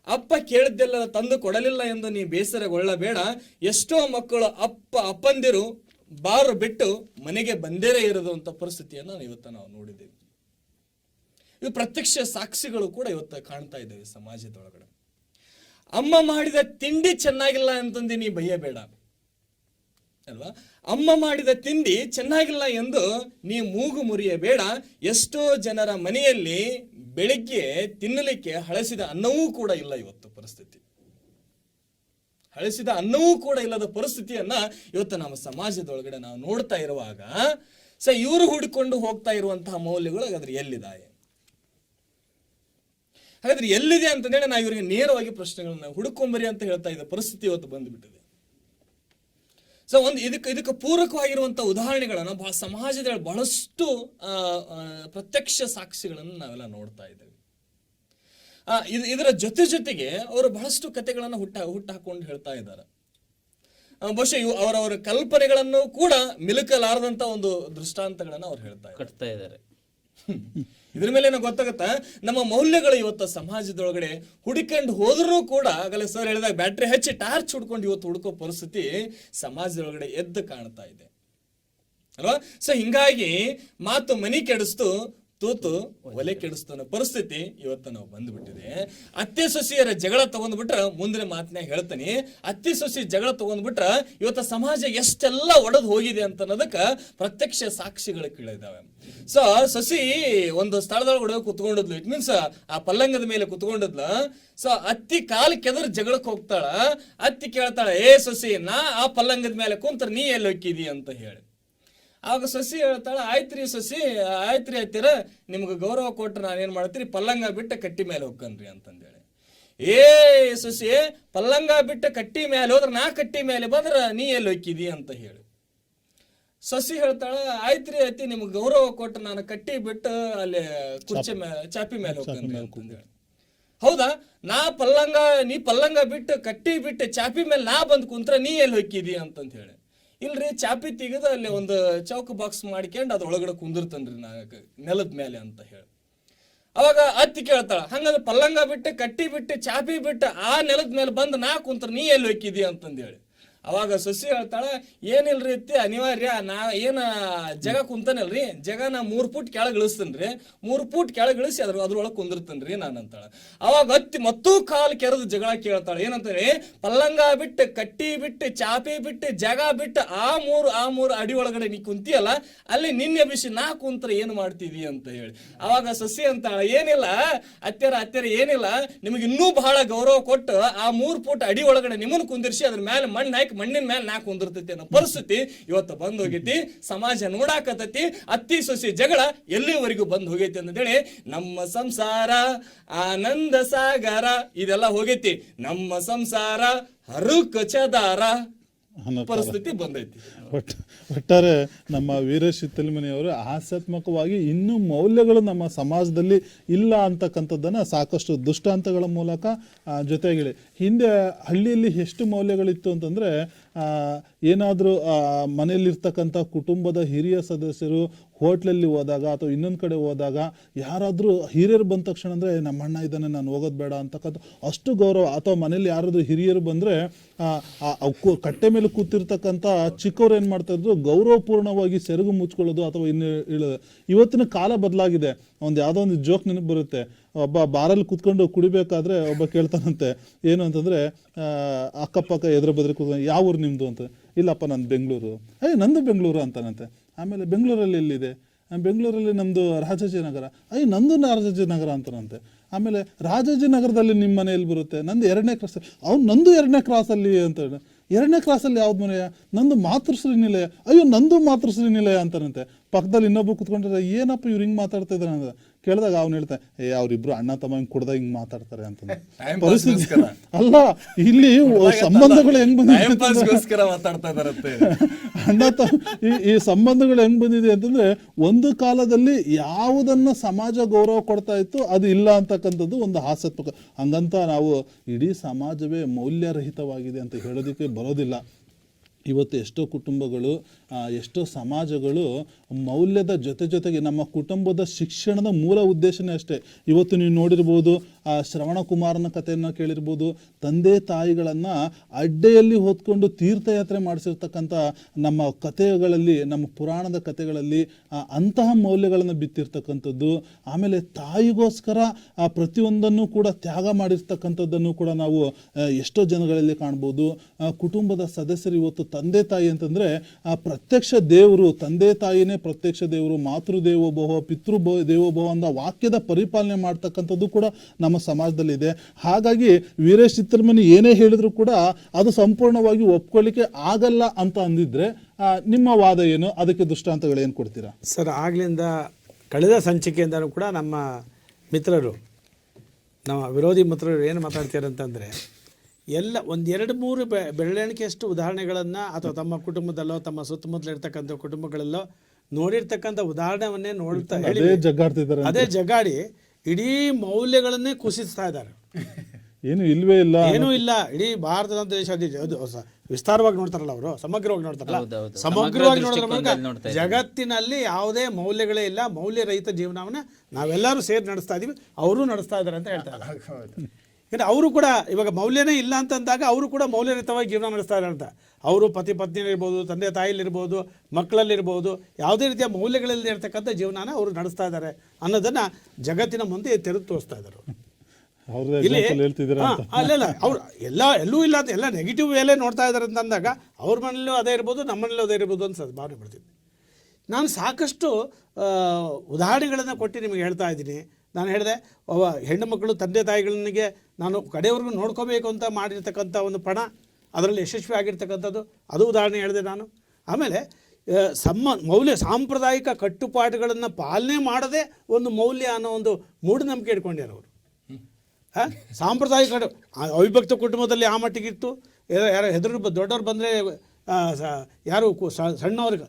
ಅಪ್ಪ ಕೇಳಿದ್ದೆಲ್ಲ ತಂದು ಕೊಡಲಿಲ್ಲ ಎಂದು ನೀ ಬೇಸರಗೊಳ್ಳಬೇಡ. ಎಷ್ಟೋ ಮಕ್ಕಳು ಅಪ್ಪ, ಅಪ್ಪಂದಿರು ಬಾರು ಬಿಟ್ಟು ಮನೆಗೆ ಬಂದೇರೇ ಇರೋದು ಅಂತ ಪರಿಸ್ಥಿತಿಯನ್ನು ಇವತ್ತು ನಾವು ನೋಡಿದ್ದೇವೆ. ಇದು ಪ್ರತ್ಯಕ್ಷ ಸಾಕ್ಷಿಗಳು ಕೂಡ ಇವತ್ತು ಕಾಣ್ತಾ ಇದ್ದೇವೆ ಸಮಾಜದೊಳಗಡೆ. ಅಮ್ಮ ಮಾಡಿದ ತಿಂಡಿ ಚೆನ್ನಾಗಿಲ್ಲ ಅಂತಂದು ನೀ ಬೈಯಬೇಡ. ಅಲ್ವಾ? ಅಮ್ಮ ಮಾಡಿದ ತಿಂಡಿ ಚೆನ್ನಾಗಿಲ್ಲ ಎಂದು ನೀ ಮೂಗು ಮುರಿಯಬೇಡ. ಎಷ್ಟೋ ಜನರ ಮನೆಯಲ್ಲಿ ಬೆಳಿಗ್ಗೆ ತಿನ್ನಲಿಕ್ಕೆ ಹಳಸಿದ ಅನ್ನವೂ ಕೂಡ ಇಲ್ಲ ಇವತ್ತು ಪರಿಸ್ಥಿತಿ. ಹಳಸಿದ ಅನ್ನವೂ ಕೂಡ ಇಲ್ಲದ ಪರಿಸ್ಥಿತಿಯನ್ನ ಇವತ್ತು ನಮ್ಮ ಸಮಾಜದೊಳಗಡೆ ನಾವು ನೋಡ್ತಾ ಇರುವಾಗ, ಸ ಇವರು ಹುಡುಕೊಂಡು ಹೋಗ್ತಾ ಇರುವಂತಹ ಮೌಲ್ಯಗಳು ಹಾಗಾದ್ರೆ ಎಲ್ಲಿದ್ದಾವೆ ಹಾಗಾದ್ರೆ ಎಲ್ಲಿದೆ ಅಂತಂದೇಳಿ ನಾವು ಇವರಿಗೆ ನೇರವಾಗಿ ಪ್ರಶ್ನೆಗಳನ್ನ ಹುಡುಕೊಂಬರಿ ಅಂತ ಹೇಳ್ತಾ ಇದ್ದ ಪರಿಸ್ಥಿತಿ ಇವತ್ತು ಬಂದ್ಬಿಟ್ಟಿದೆ. ಸೊ ಒಂದು ಇದಕ್ಕೆ ಇದಕ್ಕೆ ಪೂರಕವಾಗಿರುವಂಥ ಉದಾಹರಣೆಗಳನ್ನು ಬಹಳ ಸಮಾಜದಲ್ಲಿ ಬಹಳಷ್ಟು ಪ್ರತ್ಯಕ್ಷ ಸಾಕ್ಷಿಗಳನ್ನು ನಾವೆಲ್ಲ ನೋಡ್ತಾ ಇದ್ದೇವೆ. ಇದರ ಜೊತೆ ಜೊತೆಗೆ ಅವರು ಬಹಳಷ್ಟು ಕಥೆಗಳನ್ನು ಹುಟ್ಟ ಹುಟ್ಟಾಕೊಂಡು ಹೇಳ್ತಾ ಇದ್ದಾರೆ. ಬಹುಶಃ ಇವು ಅವರವರ ಕಲ್ಪನೆಗಳನ್ನು ಕೂಡ ಮಿಲುಕಲಾರದಂತ ಒಂದು ದೃಷ್ಟಾಂತಗಳನ್ನು ಅವ್ರು ಹೇಳ್ತಾ ಕಟ್ತಾ ಇದ್ದಾರೆ. ಇದ್ರ ಮೇಲೆ ಏನೋ ಗೊತ್ತಾಗತ್ತಾ? ನಮ್ಮ ಮೌಲ್ಯಗಳು ಇವತ್ತು ಸಮಾಜದೊಳಗಡೆ ಹುಡುಕೊಂಡು ಹೋದರೂ ಕೂಡ, ಆಗಲೇ ಸರ್ ಹೇಳಿದಾಗ ಬ್ಯಾಟ್ರಿ ಹಚ್ಚಿ ಟಾರ್ಚ್ ಹುಡ್ಕೊಂಡು ಇವತ್ತು ಹುಡುಕೋ ಪರಿಸ್ಥಿತಿ ಸಮಾಜದೊಳಗಡೆ ಎದ್ದು ಕಾಣ್ತಾ ಇದೆ. ಅಲ್ವಾ? ಸೊ ಹಿಂಗಾಗಿ ಮಾತು ಮನಿ ಕೆಡಿಸ್ತು ತೂತು ಒಲೆ ಕೆಡಿಸ್ತನ ಪರಿಸ್ಥಿತಿ ಇವತ್ತು ನಾವು ಬಂದ್ಬಿಟ್ಟಿದೆ. ಅತ್ತೆ ಸೊಸೆಯರ ಜಗಳ ತಗೊಂಡ್ಬಿಟ್ರ ಮುಂದಿನ ಮಾತನ್ಯಾಗ ಹೇಳ್ತೀನಿ. ಅತ್ತೆ ಸೊಸಿ ಜಗಳ ತಗೊಂಡ್ಬಿಟ್ರ ಇವತ್ತು ಸಮಾಜ ಎಷ್ಟೆಲ್ಲ ಒಡೆದು ಹೋಗಿದೆ ಅಂತ ಅನ್ನೋದಕ್ಕ ಪ್ರತ್ಯಕ್ಷ ಸಾಕ್ಷಿಗಳು ಕೇಳಿದಾವೆ. ಸೊ ಸೊಸಿ ಒಂದು ಸ್ಥಳದೊಳಗಡೆ ಕುತ್ಕೊಂಡಿದ್ಲು. ಇಟ್ ಮೀನ್ಸ್ ಆ ಪಲ್ಲಂಗದ ಮೇಲೆ ಕುತ್ಕೊಂಡಿದ್ಲು. ಸೊ ಅತ್ತಿ ಕಾಲ್ ಕೆದರ್ ಜಗಳಕ್ಕೆ ಹೋಗ್ತಾಳ. ಅತ್ತಿ ಕೇಳ್ತಾಳ, ಏ ಸೊಸಿ, ನಾ ಆ ಪಲ್ಲಂಗದ ಮೇಲೆ ಕುಂತ್ರ ನೀ ಎಲ್ಲಿ ಹೋಗಿದಿ ಅಂತ ಹೇಳಿ. ಆಗ ಸಸಿ ಹೇಳ್ತಾಳ ಆಯ್ತ್ರಿ ಸಸಿ ಆಯ್ತ್ರಿ ಆಯ್ತೀರ ನಿಮ್ಗೆ ಗೌರವ ಕೊಟ್ರೆ ನಾನೇನ್ ಮಾಡ್ತೀರಿ ಪಲ್ಲಂಗ ಬಿಟ್ಟು ಕಟ್ಟಿ ಮೇಲೆ ಹೋಗ್ಕನ್ರಿ ಅಂತಂದೇಳಿ. ಏ ಸಸಿ ಪಲ್ಲಂಗ ಬಿಟ್ಟು ಕಟ್ಟಿ ಮೇಲೆ ಹೋದ್ರೆ ನಾ ಕಟ್ಟಿ ಮೇಲೆ ಬಂದ್ರ ನೀ ಎಲ್ಲಿ ಹೋಗಿದಿ ಅಂತ ಹೇಳಿ. ಸಸಿ ಹೇಳ್ತಾಳ ಆಯ್ತ್ರಿ ಐತಿ ನಿಮ್ಗೆ ಗೌರವ ಕೊಟ್ಟು ನಾನು ಕಟ್ಟಿ ಬಿಟ್ಟು ಅಲ್ಲಿ ಕುರ್ಚಿ ಮೇಲೆ ಚಾಪಿ ಮೇಲೆ ಹೋಗ್ತೇನೆ ಅಂತಂದೇಳಿ. ಹೌದಾ? ನಾ ಪಲ್ಲಂಗ ನೀ ಪಲ್ಲಂಗ ಬಿಟ್ಟು ಕಟ್ಟಿ ಬಿಟ್ಟು ಚಾಪಿ ಮೇಲೆ ನಾ ಬಂದ್ ಕುಂತ್ರ ನೀ ಎಲ್ಲಿ ಹೊಕ್ಕಿದಿ ಅಂತಂತ ಹೇಳಿ. ಇಲ್ರಿ, ಚಾಪಿ ತೆಗೆದು ಅಲ್ಲಿ ಒಂದು ಚೌಕ ಬಾಕ್ಸ್ ಮಾಡ್ಕೊಂಡು ಅದ್ರೊಳಗಡೆ ಕುಂದಿರ್ತನ್ರಿ ನಾ ನೆಲದ ಮೇಲೆ ಅಂತ ಹೇಳಿ. ಅವಾಗ ಅತ್ತಿ ಕೇಳ್ತಾಳ, ಹಂಗಂದ್ರೆ ಪಲ್ಲಂಗ ಬಿಟ್ಟು, ಕಟ್ಟಿ ಬಿಟ್ಟು, ಚಾಪಿ ಬಿಟ್ಟು ಆ ನೆಲದ ಮೇಲೆ ಬಂದು ನಾ ಕುಂತ್ರ ನೀ ಎಲ್ಲಿ ಹೊಕ್ಕಿದಿ ಅಂತಂದೇಳಿ ಅವಾಗ ಸೊಸಿ ಹೇಳ್ತಾಳ, ಏನಿಲ್ರಿ ಇತ್ತಿ, ಅನಿವಾರ್ಯ, ನಾ ಏನ ಜಗ ಕುಂತಾನಲ್ರಿ? ಜಗ ನಾ ಮೂರ್ ಫುಟ್ ಕೆಳಗೆ ಇಳಿಸ್ತೇನ್ರಿ. ಮೂರ್ ಫುಟ್ ಕೆಳಗೆ ಇಳಿಸಿ ಅದ್ರ ಅದ್ರೊಳಗೆ ಕುಂದಿರ್ತೇನ್ರಿ ನಾನು ಅಂತಾಳ ಅವಾಗ ಅತ್ತಿ ಮತ್ತೂ ಕಾಲು ಕೆರೆದು ಜಗಳ ಕೇಳ್ತಾಳ. ಏನಂತಾರೆ, ಪಲ್ಲಂಗ ಬಿಟ್ಟು, ಕಟ್ಟಿ ಬಿಟ್ಟು, ಚಾಪಿ ಬಿಟ್ಟು, ಜಗ ಬಿಟ್ಟು ಆ ಮೂರು ಆ ಮೂರು ಅಡಿ ಒಳಗಡೆ ನೀ ಕುಂತಿಯಲ್ಲ, ಅಲ್ಲಿ ನಿನ್ನೆ ಬಿಸಿ ನಾ ಕುಂತ್ರ ಏನು ಮಾಡ್ತೀವಿ ಅಂತ ಹೇಳಿ. ಅವಾಗ ಸಸಿ ಅಂತಾಳ, ಏನಿಲ್ಲ ಅತ್ತೆರ ಅತ್ತೆರ ಏನಿಲ್ಲ, ನಿಮಗೆ ಇನ್ನೂ ಬಹಳ ಗೌರವ ಕೊಟ್ಟು ಆ ಮೂರ್ ಫುಟ್ ಅಡಿ ಒಳಗಡೆ ನಿಮ್ಮನ್ನು ಕುಂದಿರ್ಸಿ, ಅದ್ರ ಮೇಲೆ ಮಣ್ಣು ಹಾಕಿ ಮಣ್ಣಿನ ಮೇಲೆ ನಾ ಕುಂದಿರ್ತೈತಿ ಅನ್ನೋ ಪರಿಸ್ಥಿತಿ ಇವತ್ತು ಬಂದ್ ಹೋಗೈತಿ ಸಮಾಜ ನೋಡಾಕತೈತಿ ಅತ್ತಿ ಸೊಸಿ ಜಗಳ ಎಲ್ಲಿವರೆಗೂ ಬಂದ್ ಹೋಗೈತಿ ಅಂತೇಳಿ ನಮ್ಮ ಸಂಸಾರ ಆನಂದ ಸಾಗರ ಇದೆಲ್ಲ ಹೋಗೈತಿ. ನಮ್ಮ ಸಂಸಾರ ಹರುಕ ಚದಾರ ಪರಿಸ್ಥಿತಿ ಬಂದೈತಿ. ಒಟ್, ಒಟ್ಟಾರೆ ನಮ್ಮ ವೀರಶಿತ್ತಲ್ಮನಿಯವರು ಹಾಸ್ಯಾತ್ಮಕವಾಗಿ ಇನ್ನೂ ಮೌಲ್ಯಗಳು ನಮ್ಮ ಸಮಾಜದಲ್ಲಿ ಇಲ್ಲ ಅಂತಕ್ಕಂಥದ್ದನ್ನು ಸಾಕಷ್ಟು ದುಷ್ಟಾಂತಗಳ ಮೂಲಕ ಜೊತೆಗಿಳಿ ಹಿಂದೆ ಹಳ್ಳಿಯಲ್ಲಿ ಎಷ್ಟು ಮೌಲ್ಯಗಳಿತ್ತು ಅಂತಂದರೆ ಏನಾದರೂ ಮನೆಯಲ್ಲಿರ್ತಕ್ಕಂಥ ಕುಟುಂಬದ ಹಿರಿಯ ಸದಸ್ಯರು ಹೋಟ್ಲಲ್ಲಿ ಹೋದಾಗ ಅಥವಾ ಇನ್ನೊಂದು ಕಡೆ ಹೋದಾಗ ಯಾರಾದರೂ ಹಿರಿಯರು ಬಂದ ತಕ್ಷಣ ಅಂದರೆ ನಮ್ಮ ಅಣ್ಣ ಇದ್ದಾನೆ, ನಾನು ಹೋಗೋದು ಬೇಡ ಅಂತಕ್ಕಂಥ ಅಷ್ಟು ಗೌರವ ಅಥವಾ ಮನೇಲಿ ಯಾರಾದರೂ ಹಿರಿಯರು ಬಂದರೆ ಕಟ್ಟೆ ಮೇಲೆ ಕೂತಿರ್ತಕ್ಕಂಥ ಚಿಕ್ಕವ್ರು ಏನು ಮಾಡ್ತಾ ಇದ್ರು ಗೌರವಪೂರ್ಣವಾಗಿ ಸೆರಗು ಮುಚ್ಕೊಳ್ಳೋದು ಅಥವಾ ಇನ್ನು ಹೇಳೋದು ಇವತ್ತಿನ ಕಾಲ ಬದಲಾಗಿದೆ. ಒಂದು ಯಾವುದೋ ಒಂದು ಜೋಕ್ ನೆನಪು ಬರುತ್ತೆ. ಒಬ್ಬ ಬಾರಲ್ಲಿ ಕುತ್ಕೊಂಡು ಕುಡಿಬೇಕಾದ್ರೆ ಒಬ್ಬ ಕೇಳ್ತಾನಂತೆ, ಏನು ಅಂತಂದರೆ ಅಕ್ಕಪಕ್ಕ ಎದುರು ಬದ್ರೆ ಕೂತ್ಕೊಂಡು, ಯಾವ ಊರು ನಿಮ್ಮದು ಅಂತ. ಇಲ್ಲಪ್ಪ, ನಂದು ಬೆಂಗಳೂರು. ಏಯ್ ನಂದು ಬೆಂಗಳೂರು ಅಂತಾನಂತೆ. ಆಮೇಲೆ ಬೆಂಗಳೂರಲ್ಲಿ ಎಲ್ಲಿದೆ? ಬೆಂಗಳೂರಲ್ಲಿ ನಮ್ಮದು ರಾಜಾಜಿನಗರ ಅಯ್ಯ ನಂದು ರಾಜಾಜಿನಗರ ಅಂತಾನಂತೆ. ಆಮೇಲೆ ರಾಜಾಜಿನಗರದಲ್ಲಿ ನಿಮ್ಮ ಮನೆಯಲ್ಲಿ ಬರುತ್ತೆ. ನಂದು ಎರಡನೇ ಕ್ರಾಸ್ ಅವ್ನು ನಂದು ಎರಡನೇ ಕ್ರಾಸಲ್ಲಿ ಅಂತ. ಎರಡನೇ ಕ್ಲಾಸಲ್ಲಿ ಯಾವ್ದು ಮನೆಯ? ನಂದು ಮಾತೃಶ್ರೀ ನಿಲಯ ಅಯ್ಯೋ, ನಂದು ಮಾತೃಶ್ರೀ ನಿಲಯ ಅಂತಾನಂತೆ. ಪಕ್ಕದಲ್ಲಿ ಇನ್ನೊಬ್ಬ ಕುತ್ಕೊಂಡಿದ್ರೆ ಏನಪ್ಪ ಇವ್ರು ಹಿಂಗೆ ಮಾತಾಡ್ತಾ ಇದ್ದಾರೆ ಅಂತ ಕೇಳಿದಾಗ ಅವ್ನು ಹೇಳ್ತಾನೆ ಏ ಅವ್ರಿಬ್ರು ಅಣ್ಣ ತಮ್ಮ ಹಿಂಗೆ ಕುಡ್ದಾಗ ಹಿಂಗೆ ಮಾತಾಡ್ತಾರೆ ಅಂತ ಪರಿಸ್ಥಿತಿ ಅಲ್ಲ ಇಲ್ಲಿ ಸಂಬಂಧಗಳು ಹೆಂಗ್ ಬಂದಿದೆ ಮಾತಾಡ್ತಾ ಅಣ್ಣ ತಮ್ಮ ಈ ಈ ಸಂಬಂಧಗಳು ಹೆಂಗ್ ಬಂದಿದೆ ಅಂತಂದ್ರೆ ಒಂದು ಕಾಲದಲ್ಲಿ ಯಾವುದನ್ನ ಸಮಾಜ ಗೌರವ ಕೊಡ್ತಾ ಇತ್ತು ಅದು ಇಲ್ಲ ಅಂತಕ್ಕಂಥದ್ದು ಒಂದು ಹಾಸ್ಯಾತ್ಮಕ ಹಂಗಂತ ನಾವು ಇಡೀ ಸಮಾಜವೇ ಮೌಲ್ಯರಹಿತವಾಗಿದೆ ಅಂತ ಹೇಳೋದಕ್ಕೆ ಬರೋದಿಲ್ಲ. ಇವತ್ತು ಎಷ್ಟೋ ಕುಟುಂಬಗಳು ಎಷ್ಟೋ ಸಮಾಜಗಳು ಮೌಲ್ಯದ ಜೊತೆ ಜೊತೆಗೆ ನಮ್ಮ ಕುಟುಂಬದ ಶಿಕ್ಷಣದ ಮೂಲ ಉದ್ದೇಶನೇ ಅಷ್ಟೇ. ಇವತ್ತು ನೀವು ನೋಡಿರ್ಬೋದು ಆ ಶ್ರವಣ ಕುಮಾರನ ಕಥೆಯನ್ನು ಕೇಳಿರ್ಬೋದು ತಂದೆ ತಾಯಿಗಳನ್ನು ಅಡ್ಡೆಯಲ್ಲಿ ಹೊತ್ಕೊಂಡು ತೀರ್ಥಯಾತ್ರೆ ಮಾಡಿಸಿರ್ತಕ್ಕಂಥ ನಮ್ಮ ಕಥೆಗಳಲ್ಲಿ ನಮ್ಮ ಪುರಾಣದ ಕಥೆಗಳಲ್ಲಿ ಆ, ಅಂತಹ ಮೌಲ್ಯಗಳನ್ನು ಬಿತ್ತಿರ್ತಕ್ಕಂಥದ್ದು. ಆಮೇಲೆ ತಾಯಿಗೋಸ್ಕರ ಆ ಪ್ರತಿಯೊಂದನ್ನು ಕೂಡ ತ್ಯಾಗ ಮಾಡಿರ್ತಕ್ಕಂಥದ್ದನ್ನು ಕೂಡ ನಾವು ಎಷ್ಟೋ ಜನಗಳಲ್ಲಿ ಕಾಣ್ಬೋದು. ಕುಟುಂಬದ ಸದಸ್ಯರು ಇವತ್ತು ತಂದೆ ತಾಯಿ ಅಂತಂದರೆ ಪ್ರತ್ಯಕ್ಷ ದೇವರು ತಂದೆ ತಾಯಿನೇ ಪ್ರತ್ಯಕ್ಷ ದೇವರು ಮಾತೃ ದೇವೋಭವ ಪಿತೃ ದೇವೋಭವ ಅಂತ ವಾಕ್ಯದ ಪರಿಪಾಲನೆ ಮಾಡ್ತಕ್ಕಂಥದ್ದು ಕೂಡ ನಮ್ಮ ಸಮಾಜದಲ್ಲಿದೆ. ಹಾಗಾಗಿ ವೀರೇಶ್ ಚಿತ್ರಮನಿ ಏನೇ ಹೇಳಿದ್ರು ಕೂಡ ಅದು ಸಂಪೂರ್ಣವಾಗಿ ಒಪ್ಕೊಳ್ಳಿಕ್ಕೆ ಆಗಲ್ಲ ಅಂತ ಅಂದಿದ್ರೆ ನಿಮ್ಮ ವಾದ ಏನು? ಅದಕ್ಕೆ ದೃಷ್ಟಾಂತಗಳು ಏನು ಕೊಡ್ತೀರಾ? ಸರ್ ಆಗ್ಲಿಂದ ಕಳೆದ ಸಂಚಿಕೆಯಿಂದನೂ ಕೂಡ ನಮ್ಮ ಮಿತ್ರರು ನಮ್ಮ ವಿರೋಧಿ ಮಿತ್ರರು ಏನು ಮಾತಾಡ್ತಾರೆ ಅಂತಂದರೆ ಎಲ್ಲ ಒಂದೆರಡು ಎರಡು ಮೂರು ಬೆ ಬೆರಳೆಣಿಕೆಯಷ್ಟು ಉದಾಹರಣೆಗಳನ್ನು ಅಥವಾ ತಮ್ಮ ಕುಟುಂಬದಲ್ಲೋ ತಮ್ಮ ಸುತ್ತಮುತ್ತಲಿರ್ತಕ್ಕಂಥ ಕುಟುಂಬಗಳಲ್ಲೋ ನೋಡಿರ್ತಕ್ಕಂಥ ಉದಾಹರಣೆಯನ್ನೇ ನೋಡ್ತಾ ಹೇಳಿ ಅದೇ ಜಗಾಡಿ ಇಡೀ ಮೌಲ್ಯಗಳನ್ನೇ ಕುಸಿಸ್ತಾ ಇದ್ದಾರೆ. ಏನು ಇಲ್ವೇ ಇಲ್ಲ. ಏನೂ ಇಲ್ಲ. ಇಡೀ ಭಾರತದ ದೇಶ ಅದು- ವಿಸ್ತಾರವಾಗಿ ನೋಡ್ತಾರಲ್ಲ ಅವರು ಸಮಗ್ರವಾಗಿ ನೋಡ್ತಾರಲ್ಲ. ಹೌದೌದು. ಸಮಗ್ರವಾಗಿ ಸಮಗ್ರ ನೋಡೋದ್ರ ಮೂಲಕ ದೃಷ್ಟಿಕೋನದಲ್ಲಿ ನೋಡ್ತಾ ಜಗತ್ತಿನಲ್ಲಿ ಯಾವುದೇ ಮೌಲ್ಯಗಳೇ ಇಲ್ಲ. ಮೌಲ್ಯರಹಿತ ಜೀವನವನ್ನ ನಾವೆಲ್ಲರೂ ಸೇರಿ ನಡೆಸ್ತಾ ಇದೀವಿ. ಅವರು ನಡೆಸ್ತಾ ಇದ್ದಾರೆ ಅಂತ ಹೇಳ್ತಾರೆ ಯಾಕಂದ್ರೆ ಅವರು ಕೂಡ ಇವಾಗ ಮೌಲ್ಯನೇ ಇಲ್ಲ ಅಂತ ಅಂದಾಗ ಅವರು ಕೂಡ ಮೌಲ್ಯರಹಿತವಾಗಿ ಜೀವನ ನಡೆಸ್ತಾರೆ ಅಂತ. ಅವರು ಪತಿ ಪತ್ನಿಯಲ್ಲಿರ್ಬೋದು ತಂದೆ ತಾಯಿಲಿರ್ಬೋದು ಮಕ್ಕಳಲ್ಲಿರ್ಬೋದು ಯಾವುದೇ ರೀತಿಯ ಮೌಲ್ಯಗಳಲ್ಲಿ ಇರತಕ್ಕಂಥ ಜೀವನಾನ ಅವರು ನಡೆಸ್ತಾ ಇದ್ದಾರೆ ಅನ್ನೋದನ್ನ ಜಗತ್ತಿನ ಮುಂದೆ ತೆರೆದು ತೋರಿಸ್ತಾ ಇದ್ದಾರೆ ಇಲ್ಲಿ ಅಲ್ಲ ಅವ್ರು ಎಲ್ಲ ಎಲ್ಲೂ ಇಲ್ಲ ಅಂತ ಎಲ್ಲ ನೆಗೆಟಿವ್ ವೇಲೇ ನೋಡ್ತಾ ಇದ್ದಾರೆ ಅಂತ ಅಂದಾಗ ಅವ್ರ ಮನೇಲೂ ಅದೇ ಇರ್ಬೋದು ನಮ್ಮ ಮನೇಲೂ ಅದೇ ಇರ್ಬೋದು ಅಂತ ಭಾವನೆ ಬಿಡ್ತೀನಿ ನಾನು ಸಾಕಷ್ಟು ಉದಾಹರಣೆಗಳನ್ನು ಕೊಟ್ಟು ನಿಮಗೆ ಹೇಳ್ತಾ ಇದ್ದೀನಿ. ನಾನು ಹೇಳಿದೆ ಹೆಣ್ಣು ಮಕ್ಕಳು ತಂದೆ ತಾಯಿಗಳಿಗೆ ನಾನು ಕಡೆಯವರೆಗೂ ನೋಡ್ಕೋಬೇಕು ಅಂತ ಮಾಡಿರ್ತಕ್ಕಂಥ ಒಂದು ಪಣ, ಅದರಲ್ಲಿ ಯಶಸ್ವಿ ಆಗಿರ್ತಕ್ಕಂಥದ್ದು, ಅದು ಉದಾಹರಣೆ ಹೇಳಿದೆ ನಾನು. ಆಮೇಲೆ ಸಮ್ಮ, ಮೌಲ್ಯ, ಸಾಂಪ್ರದಾಯಿಕ ಕಟ್ಟುಪಾಡುಗಳನ್ನು ಪಾಲನೆ ಮಾಡದೆ ಒಂದು ಮೌಲ್ಯ ಅನ್ನೋ ಒಂದು ಮೂಢನಂಬಿಕೆ ಇಟ್ಕೊಂಡ್ಯಾರ ಅವರು. ಹಾಂ? ಸಾಂಪ್ರದಾಯಿಕ ಅವಿಭಕ್ತ ಕುಟುಂಬದಲ್ಲಿ ಆ ಮಟ್ಟಿಗಿತ್ತು. ಯಾರು ಹೆದರು ದೊಡ್ಡವ್ರು ಬಂದರೆ ಯಾರು ಸಣ್ಣವ್ರಿಗೆ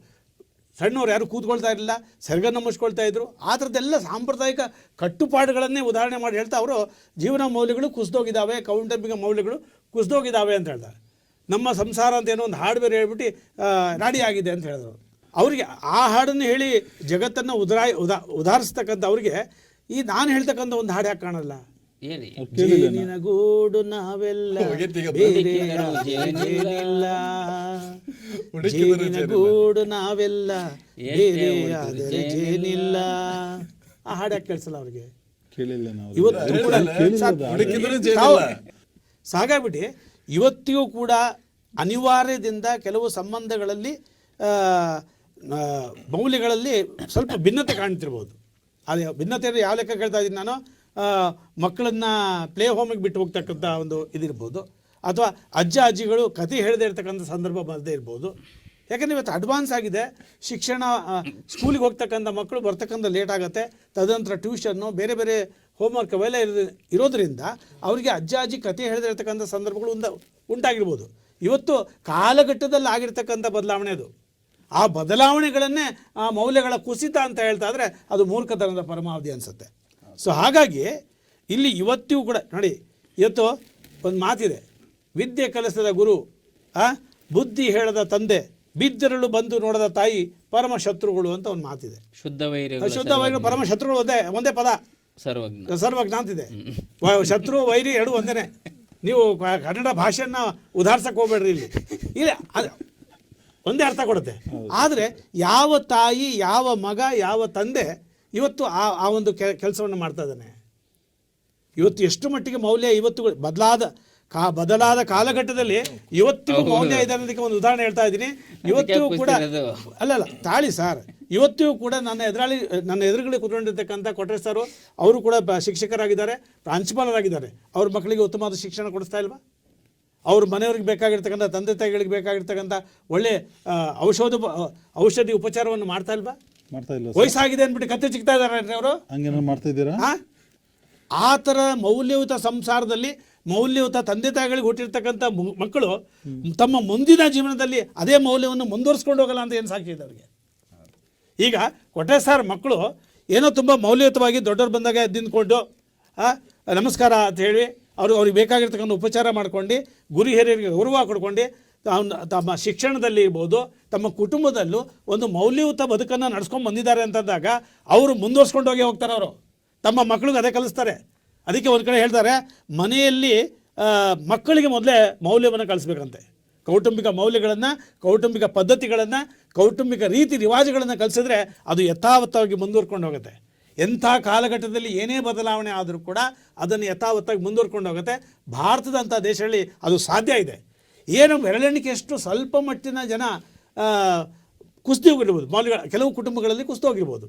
ಸಣ್ಣವ್ರು ಯಾರು ಕೂತ್ಕೊಳ್ತಾ ಇರಲಿಲ್ಲ, ಸೆರಗನ್ನು ಮುಚ್ಕೊಳ್ತಾ ಇದ್ರು. ಆ ಥರದ್ದೆಲ್ಲ ಸಾಂಪ್ರದಾಯಿಕ ಕಟ್ಟುಪಾಡುಗಳನ್ನೇ ಉದಾಹರಣೆ ಮಾಡಿ ಹೇಳ್ತಾ ಅವರು, ಜೀವನ ಮೌಲ್ಯಗಳು ಕುಸಿದೋಗಿದ್ದಾವೆ ಕೌಟುಂಬಿಕ ಮೌಲ್ಯಗಳು ಕುಸಿದೋಗಿದ್ದಾವೆ ಅಂತ ಹೇಳ್ತಾರೆ. ನಮ್ಮ ಸಂಸಾರ ಅಂತ ಏನೋ ಒಂದು ಹಾಡು ಬೇರೆ ಹೇಳ್ಬಿಟ್ಟು ರಾಡಿ ಆಗಿದೆ ಅಂತ ಹೇಳಿದ್ರು. ಅವರಿಗೆ ಆ ಹಾಡನ್ನು ಹೇಳಿ ಜಗತ್ತನ್ನು ಉದಾರ ಉದಾ, ಉದಾಹರಿಸ್ತಕ್ಕಂಥ ಅವರಿಗೆ ಈ ನಾನು ಹೇಳ್ತಕ್ಕಂಥ ಒಂದು ಹಾಡು ಯಾಕೆ ಕಾಣಲ್ಲ? ಜೇನಿನ ಗೂಡು ನಾವೆಲ್ಲ ಜೇನಿಲ್ಲ ಜೇನಿನ ಗೂಡು ನಾವೆಲ್ಲ. ಜೇನಿಲ್ಲ. ಆ ಹಾಡು ಕೇಳಿಸಲ್ಲ ಅವ್ರಿಗೆ? ಇವತ್ತು ಕೂಡ ಸಾಗಾಗ್ಬಿಟ್ಟು ಇವತ್ತಿಗೂ ಕೂಡ ಅನಿವಾರ್ಯದಿಂದ ಕೆಲವು ಸಂಬಂಧಗಳಲ್ಲಿ ಮೌಲ್ಯಗಳಲ್ಲಿ ಸ್ವಲ್ಪ ಭಿನ್ನತೆ ಕಾಣ್ತಿರ್ಬೋದು. ಅದೇ ಭಿನ್ನತೆ ಯಾವ ಲೆಕ್ಕ ಕೇಳ್ತಾ ಇದ್ದೀನಿ ನಾನು? ಮಕ್ಕಳನ್ನ ಪ್ಲೇ ಹೋಮಿಗೆ ಬಿಟ್ಟು ಹೋಗ್ತಕ್ಕಂಥ ಒಂದು ಇದಿರ್ಬೋದು. ಅಥವಾ ಅಜ್ಜ, ಅಜ್ಜಿಗಳು ಕತೆ ಹೇಳದೇ ಇರ್ತಕ್ಕಂಥ ಸಂದರ್ಭ ಬರದೇ ಇರ್ಬೋದು. ಯಾಕಂದರೆ ಇವತ್ತು ಅಡ್ವಾನ್ಸ್ ಆಗಿದೆ. ಶಿಕ್ಷಣ ಸ್ಕೂಲಿಗೆ ಹೋಗ್ತಕ್ಕಂಥ ಮಕ್ಕಳು ಬರ್ತಕ್ಕಂಥ ಲೇಟ್ ಆಗುತ್ತೆ. ತದನಂತರ ಟ್ಯೂಷನ್ನು ಬೇರೆ ಬೇರೆ ಹೋಮ್ವರ್ಕ್ ಅವೆಲ್ಲ ಇರೋದ್- ಇರೋದ್ರಿಂದ ಅವರಿಗೆ ಅಜ್ಜ, ಅಜ್ಜಿ ಕತೆ ಹೇಳದೇ ಇರ್ತಕ್ಕಂಥ ಸಂದರ್ಭಗಳು ಉಂದ, ಉಂಟಾಗಿರ್ಬೋದು. ಇವತ್ತು ಕಾಲಘಟ್ಟದಲ್ಲಿ ಆಗಿರ್ತಕ್ಕಂಥ ಬದಲಾವಣೆ ಅದು. ಆ ಬದಲಾವಣೆಗಳನ್ನೇ, ಆ ಮೌಲ್ಯಗಳ ಕುಸಿತ ಅಂತ ಹೇಳ್ತಾ ಇದ್ರೆ ಅದು ಮೂರ್ಖತನದ ಪರಮಾವಧಿ ಅನಿಸುತ್ತೆ. ಸೊ ಹಾಗಾಗಿ ಇಲ್ಲಿ ಇವತ್ತಿಗೂ ಕೂಡ ನೋಡಿ ಇವತ್ತು ಒಂದು ಮಾತಿದೆ. ವಿದ್ಯೆ ಕಲಿಸಿದ ಗುರು ಆ ಬುದ್ಧಿ ಹೇಳದ ತಂದೆ ಬಿದ್ದರಳು ಬಂದು ನೋಡದ ತಾಯಿ ಪರಮ ಶತ್ರುಗಳು ಅಂತ ಒಂದು ಮಾತಿದೆ. ಶುದ್ಧ ವೈರಿ ಶುದ್ಧ ವೈರಿ ಪರಮ ಶತ್ರುಗಳು ಒಂದೇ ಒಂದೇ ಪದ. ಸರ್ವಜ್ಞ. ಸರ್ವಜ್ಞ ಅಂತಿದೆ. ಶತ್ರು ವೈರಿ ಎರಡು ಒಂದೇನೆ. ನೀವು ಕನ್ನಡ ಭಾಷೆಯನ್ನ ಉದಾಹರಿಸಕ್ಕೆ ಹೋಗ್ಬೇಡ್ರಿ ಇಲ್ಲಿ. ಇಲ್ಲ ಅದು ಒಂದೇ ಅರ್ಥ ಕೊಡುತ್ತೆ. ಆದರೆ ಯಾವ ತಾಯಿ ಯಾವ ಮಗ ಯಾವ ತಂದೆ ಇವತ್ತು ಆ ಆ ಒಂದು ಕೆಲಸವನ್ನು ಮಾಡ್ತಾ ಇದ್ದಾನೆ. ಇವತ್ತು ಎಷ್ಟು ಮಟ್ಟಿಗೆ ಮೌಲ್ಯ ಇವತ್ತು ಬದಲಾದ ಕಾ ಬದಲಾದ ಕಾಲಘಟ್ಟದಲ್ಲಿ ಇವತ್ತಿಗೂ ಮೌಲ್ಯ ಇದೆ ಅನ್ನೋದಕ್ಕೆ ಒಂದು ಉದಾಹರಣೆ ಹೇಳ್ತಾ ಇದ್ದೀನಿ. ಇವತ್ತಿಗೂ ಕೂಡ? ಅಲ್ಲಲ್ಲ ತಾಳಿ ಸರ್. ಇವತ್ತಿಗೂ ಕೂಡ ನನ್ನ ಎದುರಾಳಿ ನನ್ನ ಎದುರುಗಳಿಗೆ ಕುತ್ಕೊಂಡಿರ್ತಕ್ಕಂಥ ಕೊಟ್ರೆ ಸರ್ ಅವರು ಕೂಡ ಶಿಕ್ಷಕರಾಗಿದ್ದಾರೆ ಪ್ರಾಂಶುಪಾಲರಾಗಿದ್ದಾರೆ. ಅವ್ರ ಮಕ್ಕಳಿಗೆ ಉತ್ತಮವಾದ ಶಿಕ್ಷಣ ಕೊಡಿಸ್ತಾ ಇಲ್ವಾ? ಅವ್ರ ಮನೆಯವ್ರಿಗೆ ಬೇಕಾಗಿರ್ತಕ್ಕಂಥ ತಂದೆ ತಾಯಿಗಳಿಗೆ ಬೇಕಾಗಿರ್ತಕ್ಕಂಥ ಒಳ್ಳೆ ಔಷಧ ಔಷಧಿ ಉಪಚಾರವನ್ನು ಮಾಡ್ತಾ ಇಲ್ವಾ? ಮಾಡ್ತಾ ಇಲ್ಲ ಸರ್? ವಯಸ್ಸಾಗಿದೆ ಅಂದ್ಬಿಟ್ಟು ಕತ್ತೆ ಚಿಕ್ತಾ ಇದಾರೆ ಅವರು? ಹಂಗೇನಾದ್ರು ಮಾಡ್ತಾ ಇದ್ದೀರಾ? ಆ? ಆ ಥರ ಮೌಲ್ಯಯುತ ಸಂಸಾರದಲ್ಲಿ ಮೌಲ್ಯಯುತ ತಂದೆ ತಾಯಿಗಳಿಗೆ ಹುಟ್ಟಿರ್ತಕ್ಕಂಥ ಮು- ಮಕ್ಕಳು ತಮ್ಮ ಮುಂದಿನ ಜೀವನದಲ್ಲಿ ಅದೇ ಮೌಲ್ಯವನ್ನು ಮುಂದುವರಿಸ್ಕೊಂಡು ಹೋಗಲ್ಲ ಅಂತ ಏನು ಸಾಕ್ಷಿ ಇದೆ ಅವರಿಗೆ? ಈಗ ಕೊಟ್ಟೆ ಸರ್ ಮಕ್ಕಳು ಏನೋ ತುಂಬ ಮೌಲ್ಯಯುತವಾಗಿ ದೊಡ್ಡವ್ರು ಬಂದಾಗ ಎದ್ದಿಂದ್ಕೊಂಡು ಆ, ನಮಸ್ಕಾರ ಅಂತ ಹೇಳಿ ಅವರು ಅವ್ರಿಗೆ ಬೇಕಾಗಿರ್ತಕ್ಕಂಥ ಉಪಚಾರ ಮಾಡ್ಕೊಂಡು ಗುರು ಹಿರಿಯರಿಗೆ ಗೌರವ ಕೊಡ್ಕೊಂಡು ತಮ್ಮ ಶಿಕ್ಷಣದಲ್ಲಿ ಇರ್ಬೋದು, ತಮ್ಮ ಕುಟುಂಬದಲ್ಲೂ ಒಂದು ಮೌಲ್ಯಯುತ ಬದುಕನ್ನು ನಡೆಸ್ಕೊಂಡು ಬಂದಿದ್ದಾರೆ ಅಂತಂದಾಗ ಅವರು ಮುಂದುವರ್ಸ್ಕೊಂಡು ಹೋಗಿ ಹೋಗ್ತಾರೆ ಅವರು. ತಮ್ಮ ಮಕ್ಕಳಿಗೆ ಅದೇ ಕಲಿಸ್ತಾರೆ. ಅದಕ್ಕೆ ಒಂದು ಕಡೆ ಹೇಳ್ತಾರೆ, ಮನೆಯಲ್ಲಿ ಮಕ್ಕಳಿಗೆ ಮೊದಲೇ ಮೌಲ್ಯವನ್ನು ಕಲಿಸ್ಬೇಕಂತೆ ಕೌಟುಂಬಿಕ ಮೌಲ್ಯಗಳನ್ನು, ಕೌಟುಂಬಿಕ ಪದ್ಧತಿಗಳನ್ನು, ಕೌಟುಂಬಿಕ ರೀತಿ ರಿವಾಜುಗಳನ್ನು ಕಲಿಸಿದ್ರೆ ಅದು ಯಥಾವತ್ತಾಗಿ ಮುಂದುವರ್ಕೊಂಡು ಹೋಗುತ್ತೆ. ಎಂಥ ಕಾಲಘಟ್ಟದಲ್ಲಿ ಏನೇ ಬದಲಾವಣೆ ಆದರೂ ಕೂಡ ಅದನ್ನು ಯಥಾವತ್ತಾಗಿ ಮುಂದುವರ್ಕೊಂಡು ಹೋಗುತ್ತೆ. ಭಾರತದಂಥ ದೇಶದಲ್ಲಿ ಅದು ಸಾಧ್ಯ ಇದೆ. ಏನು ಬೆರಳೆಣಿಕೆಯಷ್ಟು ಸ್ವಲ್ಪ ಮಟ್ಟಿನ ಜನ ಕುಸ್ತಿ ಹೋಗಿರ್ಬೋದು ಮಾಲ್ಗಳ ಕೆಲವು ಕುಟುಂಬಗಳಲ್ಲಿ ಕುಸ್ತಿ ಹೋಗಿರ್ಬೋದು